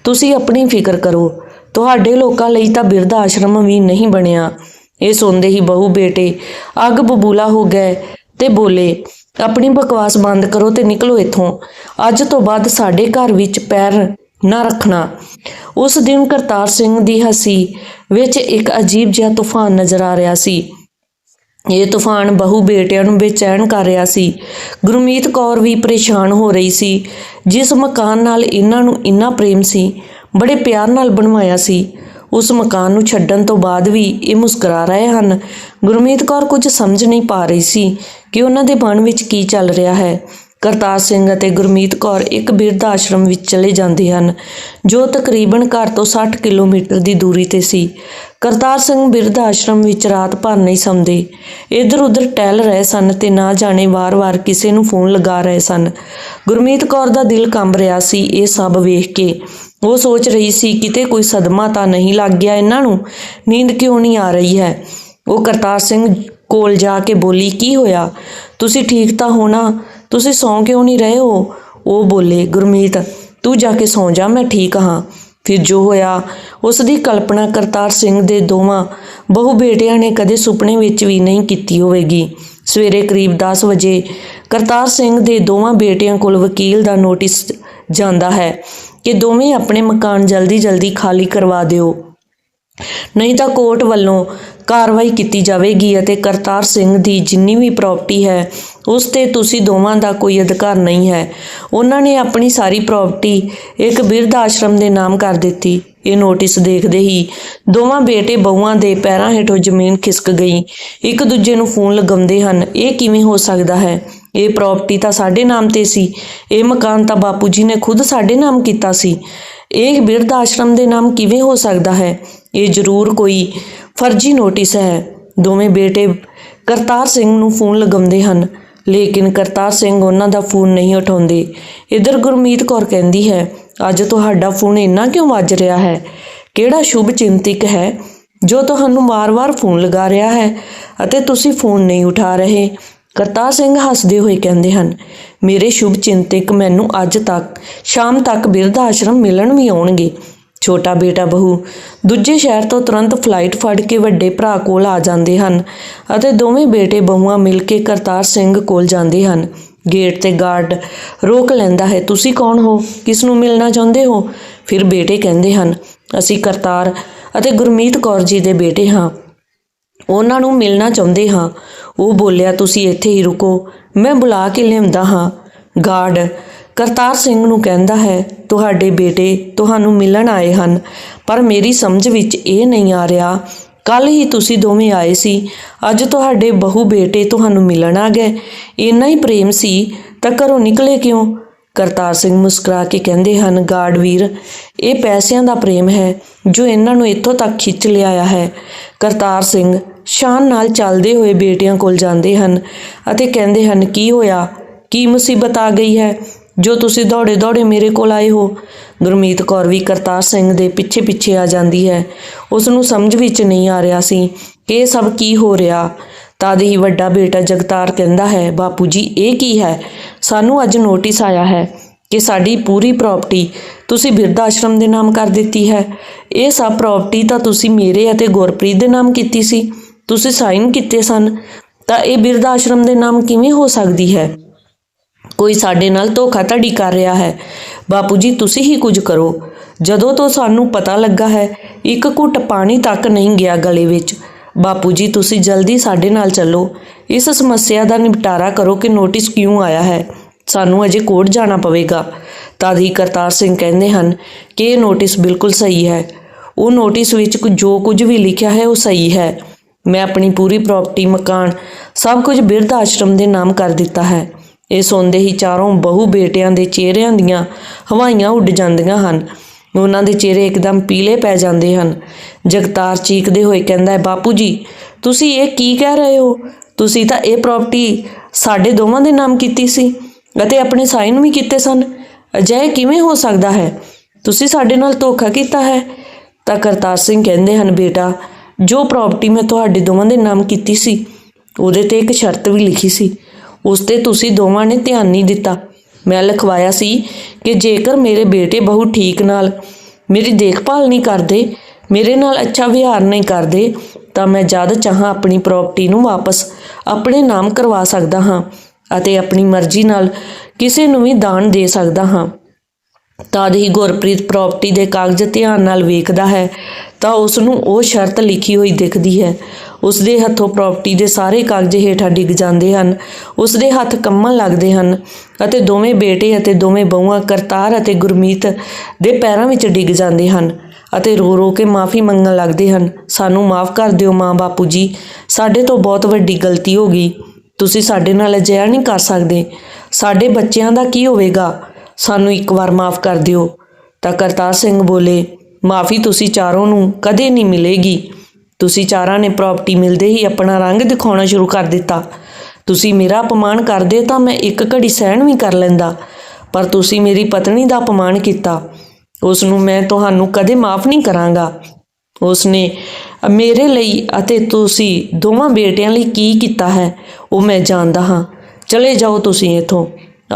A: ਤੁਸੀਂ ਆਪਣੀ ਫਿਕਰ ਕਰੋ। ਤੁਹਾਡੇ ਲੋਕਾਂ ਲਈ ਤਾਂ ਬਿਰਧ ਆਸ਼ਰਮ ਵੀ ਨਹੀਂ ਬਣਿਆ। ਇਹ ਸੁਣਦੇ ਹੀ ਬਹੂ ਬੇਟੇ ਅੱਗ ਬਬੂਲਾ ਹੋ ਗਏ। ਤੇ ਬੋਲੇ, ਆਪਣੀ ਬਕਵਾਸ ਬੰਦ ਕਰੋ ਤੇ ਨਿਕਲੋ ਇੱਥੋਂ। ਅੱਜ ਤੋਂ ਬਾਅਦ ਸਾਡੇ ਘਰ ਵਿੱਚ ਪੈਰ ਨਾ ਰੱਖਣਾ। ਉਸ ਦਿਨ ਕਰਤਾਰ ਸਿੰਘ ਦੀ ਹੱਸੀ ਵਿੱਚ ਇੱਕ ਅਜੀਬ ਜਿਹਾ ਤੂਫਾਨ ਨਜ਼ਰ ਆ ਰਿਹਾ ਸੀ। ਇਹ ਤੂਫਾਨ ਬਹੂ ਬੇਟਿਆਂ ਨੂੰ ਬੇਚੈਨ ਕਰ ਰਿਹਾ ਸੀ। ਗੁਰਮੀਤ ਕੌਰ ਵੀ ਪਰੇਸ਼ਾਨ ਹੋ ਰਹੀ ਸੀ। ਜਿਸ ਮਕਾਨ ਨਾਲ ਇਹਨਾਂ ਨੂੰ ਇੰਨਾ ਪ੍ਰੇਮ ਸੀ, ਬੜੇ ਪਿਆਰ ਨਾਲ ਬਣਵਾਇਆ ਸੀ। ਉਸ ਮਕਾਨ ਨੂੰ ਛੱਡਣ ਤੋਂ ਬਾਅਦ ਵੀ ਇਹ ਮੁਸਕਰਾ ਰਹੇ ਹਨ। ਗੁਰਮੀਤ ਕੌਰ ਕੁਝ ਸਮਝ ਨਹੀਂ ਪਾ ਰਹੀ ਸੀ ਕਿ ਉਹਨਾਂ ਦੇ ਮਨ ਵਿੱਚ ਕੀ ਚੱਲ ਰਿਹਾ ਹੈ। ਕਰਤਾਰ ਸਿੰਘ ਅਤੇ ਗੁਰਮੀਤ ਕੌਰ ਇੱਕ ਬਿਰਧ ਆਸ਼ਰਮ ਵਿੱਚ ਚਲੇ ਜਾਂਦੇ ਹਨ, ਜੋ ਤਕਰੀਬਨ ਘਰ ਤੋਂ 60 ਕਿਲੋਮੀਟਰ ਦੀ ਦੂਰੀ ਤੇ ਸੀ। ਕਰਤਾਰ ਸਿੰਘ ਬਿਰਧ ਆਸ਼ਰਮ ਵਿੱਚ ਰਾਤ ਭਰ ਨਹੀਂ ਸੌਂਦੇ। ਇੱਧਰ ਉੱਧਰ ਟਹਿਲ ਰਹੇ ਸਨ ਤੇ ਨਾ ਜਾਣੇ ਵਾਰ-ਵਾਰ ਕਿਸੇ ਨੂੰ ਫੋਨ ਲਗਾ ਰਹੇ ਸਨ। ਗੁਰਮੀਤ ਕੌਰ ਦਾ ਦਿਲ ਕੰਬ ਰਿਹਾ ਸੀ ਇਹ ਸਭ ਵੇਖ ਕੇ। ਉਹ ਸੋਚ ਰਹੀ ਸੀ, ਕਿਤੇ ਕੋਈ ਸਦਮਾ ਤਾਂ ਨਹੀਂ ਲੱਗ ਗਿਆ ਇਹਨਾਂ ਨੂੰ? ਨੀਂਦ ਕਿਉਂ ਨਹੀਂ ਆ ਰਹੀ ਹੈ? ਉਹ ਕਰਤਾਰ ਸਿੰਘ ਕੋਲ ਜਾ ਕੇ ਬੋਲੀ, ਕੀ ਹੋਇਆ? ਤੁਸੀਂ ਠੀਕ ਤਾਂ ਹੋਣਾ ਤੁਸੀਂ ਸੌਂ ਕਿਉਂ ਨਹੀਂ ਰਹੇ ਹੋ? ਉਹ ਬੋਲੇ, ਗੁਰਮੀਤ, ਤੂੰ ਜਾ ਕੇ ਸੌਂ ਜਾ, ਮੈਂ ਠੀਕ ਹਾਂ। ਫਿਰ ਜੋ ਹੋਇਆ, ਉਸ ਦੀ ਕਲਪਨਾ ਕਰਤਾਰ ਸਿੰਘ ਦੇ ਦੋਵਾਂ ਬਹੁ ਬੇਟਿਆਂ ਨੇ ਕਦੇ ਸੁਪਨੇ ਵਿੱਚ ਵੀ ਨਹੀਂ ਕੀਤੀ ਹੋਵੇਗੀ। ਸਵੇਰੇ ਕਰੀਬ 10 ਵਜੇ ਕਰਤਾਰ ਸਿੰਘ ਦੇ ਦੋਵਾਂ ਬੇਟਿਆਂ ਕੋਲ ਵਕੀਲ ਦਾ ਨੋਟਿਸ ਜਾਂਦਾ ਹੈ। ਕਿ ਦੋਵੇਂ ਆਪਣੇ ਮਕਾਨ ਜਲਦੀ-ਜਲਦੀ ਖਾਲੀ ਕਰਵਾ ਦਿਓ। ਨਹੀਂ ਤਾਂ ਕੋਰਟ ਵੱਲੋਂ ਕਾਰਵਾਈ ਕੀਤੀ ਜਾਵੇਗੀ ਅਤੇ ਕਰਤਾਰ ਸਿੰਘ ਦੀ ਜਿੰਨੀ ਵੀ ਪ੍ਰਾਪਰਟੀ ਹੈ, ਉਸ ਤੇ ਤੁਸੀਂ ਦੋਵਾਂ ਦਾ ਕੋਈ ਅਧਿਕਾਰ ਨਹੀਂ ਹੈ। ਉਹਨਾਂ ਨੇ ਆਪਣੀ ਸਾਰੀ ਪ੍ਰਾਪਰਟੀ ਇੱਕ ਬਿਰਧ ਆਸ਼ਰਮ ਦੇ ਨਾਮ ਕਰ ਦਿੱਤੀ। ਇਹ ਨੋਟਿਸ ਦੇਖਦੇ ਹੀ ਦੋਵਾਂ ਬੇਟੇ ਬਹੂਆਂ ਦੇ ਪੈਰਾਂ ਹੇਠੋਂ ਜ਼ਮੀਨ ਖਿਸਕ ਗਈ। ਇੱਕ ਦੂਜੇ ਨੂੰ ਫੋਨ ਲਗਾਉਂਦੇ ਹਨ, ਇਹ ਕਿਵੇਂ ਹੋ ਸਕਦਾ ਹੈ? ਇਹ ਪ੍ਰਾਪਰਟੀ ਤਾਂ ਸਾਡੇ ਨਾਮ ਤੇ ਸੀ। ਇਹ ਮਕਾਨ ਤਾਂ ਬਾਪੂ ਜੀ ਨੇ ਖੁਦ ਸਾਡੇ ਨਾਮ ਕੀਤਾ ਸੀ। ਇਹ ਬਿਰਧ ਆਸ਼ਰਮ ਦੇ ਨਾਮ ਕਿਵੇਂ ਹੋ ਸਕਦਾ ਹੈ? ਇਹ ਜ਼ਰੂਰ ਕੋਈ ਫਰਜ਼ੀ ਨੋਟਿਸ ਹੈ। ਦੋਵੇਂ ਬੇਟੇ ਕਰਤਾਰ ਸਿੰਘ ਨੂੰ ਫੋਨ ਲਗਾਉਂਦੇ ਹਨ, ਲੇਕਿਨ ਕਰਤਾਰ ਸਿੰਘ ਉਹਨਾਂ ਦਾ ਫੋਨ ਨਹੀਂ ਉਠਾਉਂਦੇ। ਇਧਰ ਗੁਰਮੀਤ ਕੌਰ ਕਹਿੰਦੀ ਹੈ, ਅੱਜ ਤੁਹਾਡਾ ਫੋਨ ਇੰਨਾ ਕਿਉਂ ਵੱਜ ਰਿਹਾ ਹੈ? ਕਿਹੜਾ ਸ਼ੁਭ ਚਿੰਤਕ ਹੈ ਜੋ ਤੁਹਾਨੂੰ ਵਾਰ-ਵਾਰ ਫੋਨ ਲਗਾ ਰਿਹਾ ਹੈ ਅਤੇ ਤੁਸੀਂ ਫੋਨ ਨਹੀਂ ਉਠਾ ਰਹੇ? ਕਰਤਾਰ ਸਿੰਘ ਹੱਸਦੇ ਹੋਏ ਕਹਿੰਦੇ ਹਨ, ਮੇਰੇ ਸ਼ੁਭ ਚਿੰਤਕ, ਮੈਨੂੰ ਅੱਜ ਤੱਕ, ਸ਼ਾਮ ਤੱਕ ਬਿਰਧ ਆਸ਼ਰਮ ਮਿਲਣ ਵੀ ਆਉਣਗੇ। ਛੋਟਾ ਬੇਟਾ ਬਹੂ, ਦੂਜੇ ਸ਼ਹਿਰ ਤੋਂ ਤੁਰੰਤ ਫਲਾਈਟ ਫੜ ਕੇ ਵੱਡੇ ਭਰਾ ਕੋਲ ਆ ਜਾਂਦੇ ਹਨ ਅਤੇ ਦੋਵੇਂ ਬੇਟੇ ਬਹੂਆਂ ਮਿਲ ਕੇ ਕਰਤਾਰ ਸਿੰਘ ਕੋਲ ਜਾਂਦੇ ਹਨ। ਗੇਟ ਤੇ ਗਾਰਡ ਰੋਕ ਲੈਂਦਾ ਹੈ, ਤੁਸੀਂ ਕੌਣ ਹੋ? ਕਿਸ ਨੂੰ ਮਿਲਣਾ ਚਾਹੁੰਦੇ ਹੋ? ਫਿਰ ਬੇਟੇ ਕਹਿੰਦੇ ਹਨ, ਅਸੀਂ ਕਰਤਾਰ ਅਤੇ ਗੁਰਮੀਤ ਕੌਰ ਜੀ ਦੇ ਬੇਟੇ ਹਾਂ। ਉਹਨਾਂ ਨੂੰ ਮਿਲਣਾ ਚਾਹੁੰਦੇ ਹਾਂ। ਉਹ ਬੋਲਿਆ, ਤੁਸੀਂ ਇੱਥੇ ਹੀ ਰੁਕੋ। ਮੈਂ ਬੁਲਾ ਕੇ ਲਿਆਉਂਦਾ ਹਾਂ। ਗਾਰਡ, ਕਰਤਾਰ ਸਿੰਘ ਨੂੰ ਕਹਿੰਦਾ ਹੈ, ਤੁਹਾਡੇ ਬੇਟੇ ਤੁਹਾਨੂੰ ਮਿਲਣ ਆਏ ਹਨ, ਪਰ ਮੇਰੀ ਸਮਝ ਵਿੱਚ ਇਹ ਨਹੀਂ ਆ ਰਿਹਾ। ਕੱਲ ਹੀ ਤੁਸੀਂ ਦੋਵੇਂ ਆਏ ਸੀ। ਅੱਜ ਤੁਹਾਡੇ ਬਹੂ ਬੇਟੇ ਤੁਹਾਨੂੰ ਮਿਲਣ ਆ ਗਏ। ਇੰਨਾ ਹੀ ਪ੍ਰੇਮ ਸੀ। ਤਾਂ ਘਰੋਂ ਨਿਕਲੇ ਕਿਉਂ? ਕਰਤਾਰ ਸਿੰਘ ਮੁਸਕਰਾ ਕੇ ਕਹਿੰਦੇ ਹਨ ਗਾਰਡ ਵੀਰ, ਇਹ ਪੈਸਿਆਂ ਦਾ ਪ੍ਰੇਮ ਹੈ ਜੋ ਇਹਨਾਂ ਨੂੰ ਇੱਥੋਂ ਤੱਕ ਖਿੱਚ ਲਿਆਇਆ ਹੈ। ਕਰਤਾਰ ਸਿੰਘ ਸ਼ਾਨ ਨਾਲ ਚੱਲਦੇ ਹੋਏ ਬੇਟਿਆਂ ਕੋਲ ਜਾਂਦੇ ਹਨ ਅਤੇ ਕਹਿੰਦੇ ਹਨ, ਕੀ ਹੋਇਆ? ਕੀ ਮੁਸੀਬਤ ਆ ਗਈ ਹੈ? ਜੋ ਤੁਸੀਂ ਦੌੜੇ ਦੌੜੇ ਮੇਰੇ ਕੋਲ ਆਏ ਹੋ? ਗੁਰਮੀਤ ਕੌਰ ਵੀ ਕਰਤਾਰ ਸਿੰਘ ਦੇ ਪਿੱਛੇ ਪਿੱਛੇ ਆ ਜਾਂਦੀ ਹੈ। ਉਸ ਨੂੰ ਸਮਝ ਵਿੱਚ ਨਹੀਂ ਆ ਰਿਹਾ ਸੀ ਕਿ ਇਹ ਸਭ ਕੀ ਹੋ ਰਿਹਾ। ਤਦ ਹੀ ਵੱਡਾ ਬੇਟਾ ਜਗਤਾਰ ਕਹਿੰਦਾ ਹੈ, ਬਾਪੂ ਜੀ, ਇਹ ਕੀ ਹੈ? ਸਾਨੂੰ ਅੱਜ ਨੋਟਿਸ ਆਇਆ ਹੈ ਕਿ ਸਾਡੀ ਪੂਰੀ ਪ੍ਰਾਪਰਟੀ ਤੁਸੀਂ ਬਿਰਧ ਆਸ਼ਰਮ ਦੇ ਨਾਮ ਕਰ ਦਿੱਤੀ ਹੈ। ਇਹ ਸਭ ਪ੍ਰਾਪਰਟੀ ਤਾਂ ਤੁਸੀਂ ਮੇਰੇ ਅਤੇ ਗੁਰਪ੍ਰੀਤ ਦੇ ਨਾਮ ਕੀਤੀ ਸੀ। ਤੁਸੀਂ ਸਾਈਨ ਕੀਤੇ ਸਨ। ਤਾਂ ਇਹ ਬਿਰਧ ਆਸ਼ਰਮ ਦੇ ਨਾਮ ਕਿਵੇਂ ਹੋ ਸਕਦੀ ਹੈ? ਕੋਈ ਸਾਡੇ ਨਾਲ ਧੋਖਾਧੜੀ ਕਰ ਰਿਹਾ ਹੈ। ਬਾਪੂ ਜੀ, ਤੁਸੀਂ ਹੀ ਕੁਝ ਕਰੋ। ਜਦੋਂ ਤੋਂ ਸਾਨੂੰ ਪਤਾ ਲੱਗਾ ਹੈ, ਇੱਕ ਘੁੱਟ ਪਾਣੀ ਤੱਕ ਨਹੀਂ ਗਿਆ ਗਲੇ ਵਿੱਚ। ਬਾਪੂ ਜੀ, ਤੁਸੀਂ ਜਲਦੀ ਸਾਡੇ ਨਾਲ ਚੱਲੋ। ਇਸ ਸਮੱਸਿਆ ਦਾ ਨਿਪਟਾਰਾ ਕਰੋ ਕਿ ਨੋਟਿਸ ਕਿਉਂ ਆਇਆ ਹੈ। ਸਾਨੂੰ ਅਜੇ ਕੋਰਟ ਜਾਣਾ ਪਵੇਗਾ। ਤਦ ਹੀ ਕਰਤਾਰ ਸਿੰਘ ਕਹਿੰਦੇ ਹਨ ਕਿ ਇਹ ਨੋਟਿਸ ਬਿਲਕੁਲ ਸਹੀ ਹੈ। ਉਹ ਨੋਟਿਸ ਵਿੱਚ ਕੁ- ਜੋ ਕੁਝ ਵੀ ਲਿਖਿਆ ਹੈ, ਉਹ ਸਹੀ ਹੈ। ਮੈਂ ਆਪਣੀ ਪੂਰੀ ਪ੍ਰਾਪਰਟੀ, ਮਕਾਨ, ਸਭ ਕੁਝ ਬਿਰਧ ਆਸ਼ਰਮ ਦੇ ਨਾਮ ਕਰ ਦਿੱਤਾ ਹੈ। ਇਹ ਸੁਣਦੇ ਹੀ ਚਾਰੋਂ ਬਹੂ ਬੇਟਿਆਂ ਦੇ ਚਿਹਰਿਆਂ ਦੀਆਂ ਹਵਾਈਆਂ ਉੱਡ ਜਾਂਦੀਆਂ ਹਨ। ਉਹਨਾਂ ਦੇ ਚਿਹਰੇ ਇੱਕਦਮ ਪੀਲੇ ਪੈ ਜਾਂਦੇ ਹਨ। ਜਗਤਾਰ ਚੀਕਦੇ ਹੋਏ ਕਹਿੰਦਾ ਹੈ, ਬਾਪੂ ਜੀ, ਤੁਸੀਂ ਇਹ ਕੀ ਕਹਿ ਰਹੇ ਹੋ? ਤੁਸੀਂ ਤਾਂ ਇਹ ਪ੍ਰਾਪਰਟੀ ਸਾਡੇ ਦੋਵਾਂ ਦੇ ਨਾਮ ਕੀਤੀ ਸੀ ਅਤੇ ਆਪਣੇ ਸਾਈਨ ਵੀ ਕੀਤੇ ਸਨ। ਅਜਿਹੇ ਕਿਵੇਂ ਹੋ ਸਕਦਾ ਹੈ? ਤੁਸੀਂ ਸਾਡੇ ਨਾਲ ਧੋਖਾ ਕੀਤਾ ਹੈ। ਤਾਂ ਕਰਤਾਰ ਸਿੰਘ ਕਹਿੰਦੇ ਹਨ, ਬੇਟਾ, ਜੋ ਪ੍ਰਾਪਰਟੀ ਮੈਂ ਤੁਹਾਡੇ ਦੋਵਾਂ ਦੇ ਨਾਮ ਕੀਤੀ ਸੀ, ਉਹਦੇ ਤੇ ਇੱਕ ਸ਼ਰਤ ਵੀ ਲਿਖੀ ਸੀ। ਉਸ ਤੇ ਤੁਸੀਂ ਦੋਵਾਂ ਨੇ ਧਿਆਨ ਨਹੀਂ ਦਿੱਤਾ। ਮੈਂ ਲਿਖਵਾਇਆ ਸੀ ਕਿ ਜੇਕਰ ਮੇਰੇ ਬੇਟੇ ਬਹੁਤ ਠੀਕ ਨਾਲ ਮੇਰੀ ਦੇਖਭਾਲ ਨਹੀਂ ਕਰਦੇ, ਮੇਰੇ ਨਾਲ ਅੱਛਾ ਵਿਹਾਰ ਨਹੀਂ ਕਰਦੇ, ਤਾਂ ਮੈਂ ਜਦ ਚਾਹਾਂ ਆਪਣੀ ਪ੍ਰਾਪਰਟੀ ਨੂੰ ਵਾਪਸ ਆਪਣੇ ਨਾਮ ਕਰਵਾ ਸਕਦਾ ਹਾਂ ਅਤੇ ਆਪਣੀ ਮਰਜ਼ੀ ਨਾਲ ਕਿਸੇ ਨੂੰ ਵੀ ਦਾਨ ਦੇ ਸਕਦਾ ਹਾਂ। ਤਦ ਹੀ ਗੁਰਪ੍ਰੀਤ ਪ੍ਰਾਪਰਟੀ ਦੇ ਕਾਗਜ਼ ਧਿਆਨ ਨਾਲ ਵੇਖਦਾ ਹੈ, ਤਾਂ ਉਸ ਨੂੰ ਉਹ ਸ਼ਰਤ ਲਿਖੀ ਹੋਈ ਦਿਖਦੀ ਹੈ। ਉਸ ਦੇ ਹੱਥੋਂ ਪ੍ਰਾਪਰਟੀ ਦੇ ਸਾਰੇ ਕਾਗਜ਼ ਹੇਠਾਂ ਡਿੱਗ ਜਾਂਦੇ ਹਨ। ਉਸ ਦੇ ਹੱਥ ਕੰਮਣ ਲੱਗਦੇ ਹਨ ਅਤੇ ਦੋਵੇਂ ਬੇਟੇ ਅਤੇ ਦੋਵੇਂ ਬਹੂਆਂ ਕਰਤਾਰ ਅਤੇ ਗੁਰਮੀਤ ਦੇ ਪੈਰਾਂ ਵਿੱਚ ਡਿੱਗ ਜਾਂਦੇ ਹਨ ਅਤੇ ਰੋ ਰੋ ਕੇ ਮਾਫੀ ਮੰਗਣ ਲੱਗਦੇ ਹਨ। ਸਾਨੂੰ ਮਾਫ ਕਰ ਦਿਓ ਮਾਂ ਬਾਪੂ ਜੀ, ਸਾਡੇ ਤੋਂ ਬਹੁਤ ਵੱਡੀ ਗਲਤੀ ਹੋ ਗਈ। ਤੁਸੀਂ ਸਾਡੇ ਨਾਲ ਅਜਿਹਾ ਨਹੀਂ ਕਰ ਸਕਦੇ। ਸਾਡੇ ਬੱਚਿਆਂ ਦਾ ਕੀ ਹੋਵੇਗਾ? ਸਾਨੂੰ ਇੱਕ ਵਾਰ ਮਾਫ ਕਰ ਦਿਓ। ਤਾਂ ਕਰਤਾਰ ਸਿੰਘ ਬੋਲੇ, ਮਾਫੀ ਤੁਸੀਂ ਚਾਰੋਂ ਨੂੰ ਕਦੇ ਨਹੀਂ ਮਿਲੇਗੀ। ਤੁਸੀਂ ਚਾਰਾਂ ਨੇ ਪ੍ਰਾਪਰਟੀ ਮਿਲਦੇ ਹੀ ਆਪਣਾ ਰੰਗ ਦਿਖਾਉਣਾ ਸ਼ੁਰੂ ਕਰ ਦਿੱਤਾ। ਤੁਸੀਂ ਮੇਰਾ ਅਪਮਾਨ ਕਰਦੇ ਤਾਂ ਮੈਂ ਇੱਕ ਘੜੀ ਸਹਿਣ ਵੀ ਕਰ ਲੈਂਦਾ, ਪਰ ਤੁਸੀਂ ਮੇਰੀ ਪਤਨੀ ਦਾ ਅਪਮਾਨ ਕੀਤਾ। ਉਸ ਨੂੰ ਮੈਂ ਤੁਹਾਨੂੰ ਕਦੇ ਮਾਫ ਨਹੀਂ ਕਰਾਂਗਾ। ਉਸ ਨੇ ਮੇਰੇ ਲਈ ਅਤੇ ਤੁਸੀਂ ਦੋਵਾਂ ਬੇਟਿਆਂ ਲਈ ਕੀ ਕੀਤਾ ਹੈ, ਉਹ ਮੈਂ ਜਾਣਦਾ ਹਾਂ। ਚਲੇ ਜਾਓ ਤੁਸੀਂ ਇਥੋਂ।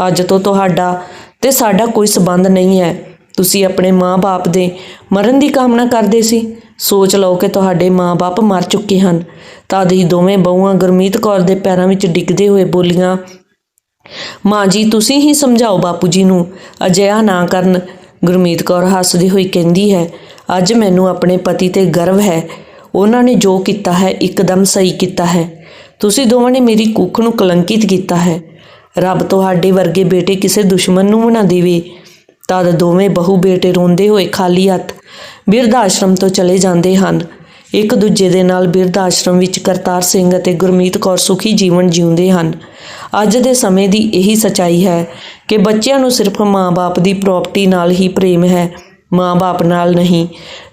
A: ਅੱਜ ਤੋਂ ਤੁਹਾਡਾ ਤੇ ਸਾਡਾ ਕੋਈ ਸਬੰਧ ਨਹੀਂ ਹੈ। ਤੁਸੀਂ ਆਪਣੇ ਮਾਂ-ਬਾਪ ਦੇ ਮਰਨ ਦੀ ਕਾਮਨਾ ਕਰਦੇ ਸੀ। ਸੋਚ ਲਓ ਕਿ ਤੁਹਾਡੇ ਮਾਂ-ਬਾਪ ਮਰ ਚੁੱਕੇ ਹਨ। ਤਦ ਹੀ ਦੋਵੇਂ ਬਹੂਆਂ ਗੁਰਮੀਤ ਕੌਰ ਦੇ ਪੈਰਾਂ ਵਿੱਚ ਡਿੱਗਦੇ ਹੋਏ ਬੋਲੀਆਂ, ਮਾਂ ਜੀ, ਤੁਸੀਂ ਹੀ ਸਮਝਾਓ ਬਾਪੂ ਜੀ ਨੂੰ। ਅਜਿਹਾ ਨਾ ਕਰਨ, ਗੁਰਮੀਤ ਕੌਰ ਹੱਸਦੀ ਹੋਈ ਕਹਿੰਦੀ ਹੈ। ਅੱਜ ਮੈਨੂੰ ਆਪਣੇ ਪਤੀ ਤੇ ਗਰਵ ਹੈ। ਉਹਨਾਂ ਨੇ ਜੋ ਕੀਤਾ ਹੈ, ਇੱਕਦਮ ਸਹੀ ਕੀਤਾ ਹੈ। ਤੁਸੀਂ ਦੋਵਾਂ ਨੇ ਮੇਰੀ ਕੁੱਖ ਨੂੰ ਕਲੰਕਿਤ ਕੀਤਾ ਹੈ। ਰੱਬ ਤੁਹਾਡੇ ਵਰਗੇ ਬੇਟੇ ਕਿਸੇ ਦੁਸ਼ਮਣ ਨੂੰ ਵੀ ਨਾ ਦੇਵੇ। ਤਦ ਦੋਵੇਂ ਬਹੂ ਬੇਟੇ ਰੋਂਦੇ ਹੋਏ ਖਾਲੀ ਹੱਥ ਬਿਰਧ ਆਸ਼ਰਮ ਤੋਂ ਚਲੇ ਜਾਂਦੇ ਹਨ। ਇੱਕ ਦੂਜੇ ਦੇ ਨਾਲ ਬਿਰਧ ਆਸ਼ਰਮ ਵਿੱਚ ਕਰਤਾਰ ਸਿੰਘ ਅਤੇ ਗੁਰਮੀਤ ਕੌਰ ਸੁਖੀ ਜੀਵਨ ਜਿਉਂਦੇ ਹਨ। ਅੱਜ ਦੇ ਸਮੇਂ ਦੀ ਇਹੀ ਸਚਾਈ ਹੈ ਕਿ ਬੱਚਿਆਂ ਨੂੰ ਸਿਰਫ ਮਾਂ-ਬਾਪ ਦੀ ਪ੍ਰਾਪਰਟੀ ਨਾਲ ਹੀ ਪ੍ਰੇਮ ਹੈ, ਮਾਂ-ਬਾਪ ਨਾਲ ਨਹੀਂ।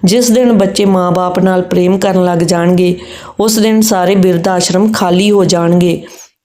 A: ਜਿਸ ਦਿਨ ਬੱਚੇ ਮਾਂ-ਬਾਪ ਨਾਲ ਪ੍ਰੇਮ ਕਰਨ ਲੱਗ ਜਾਣਗੇ, ਉਸ ਦਿਨ ਸਾਰੇ ਬਿਰਧ ਆਸ਼ਰਮ ਖਾਲੀ ਹੋ ਜਾਣਗੇ।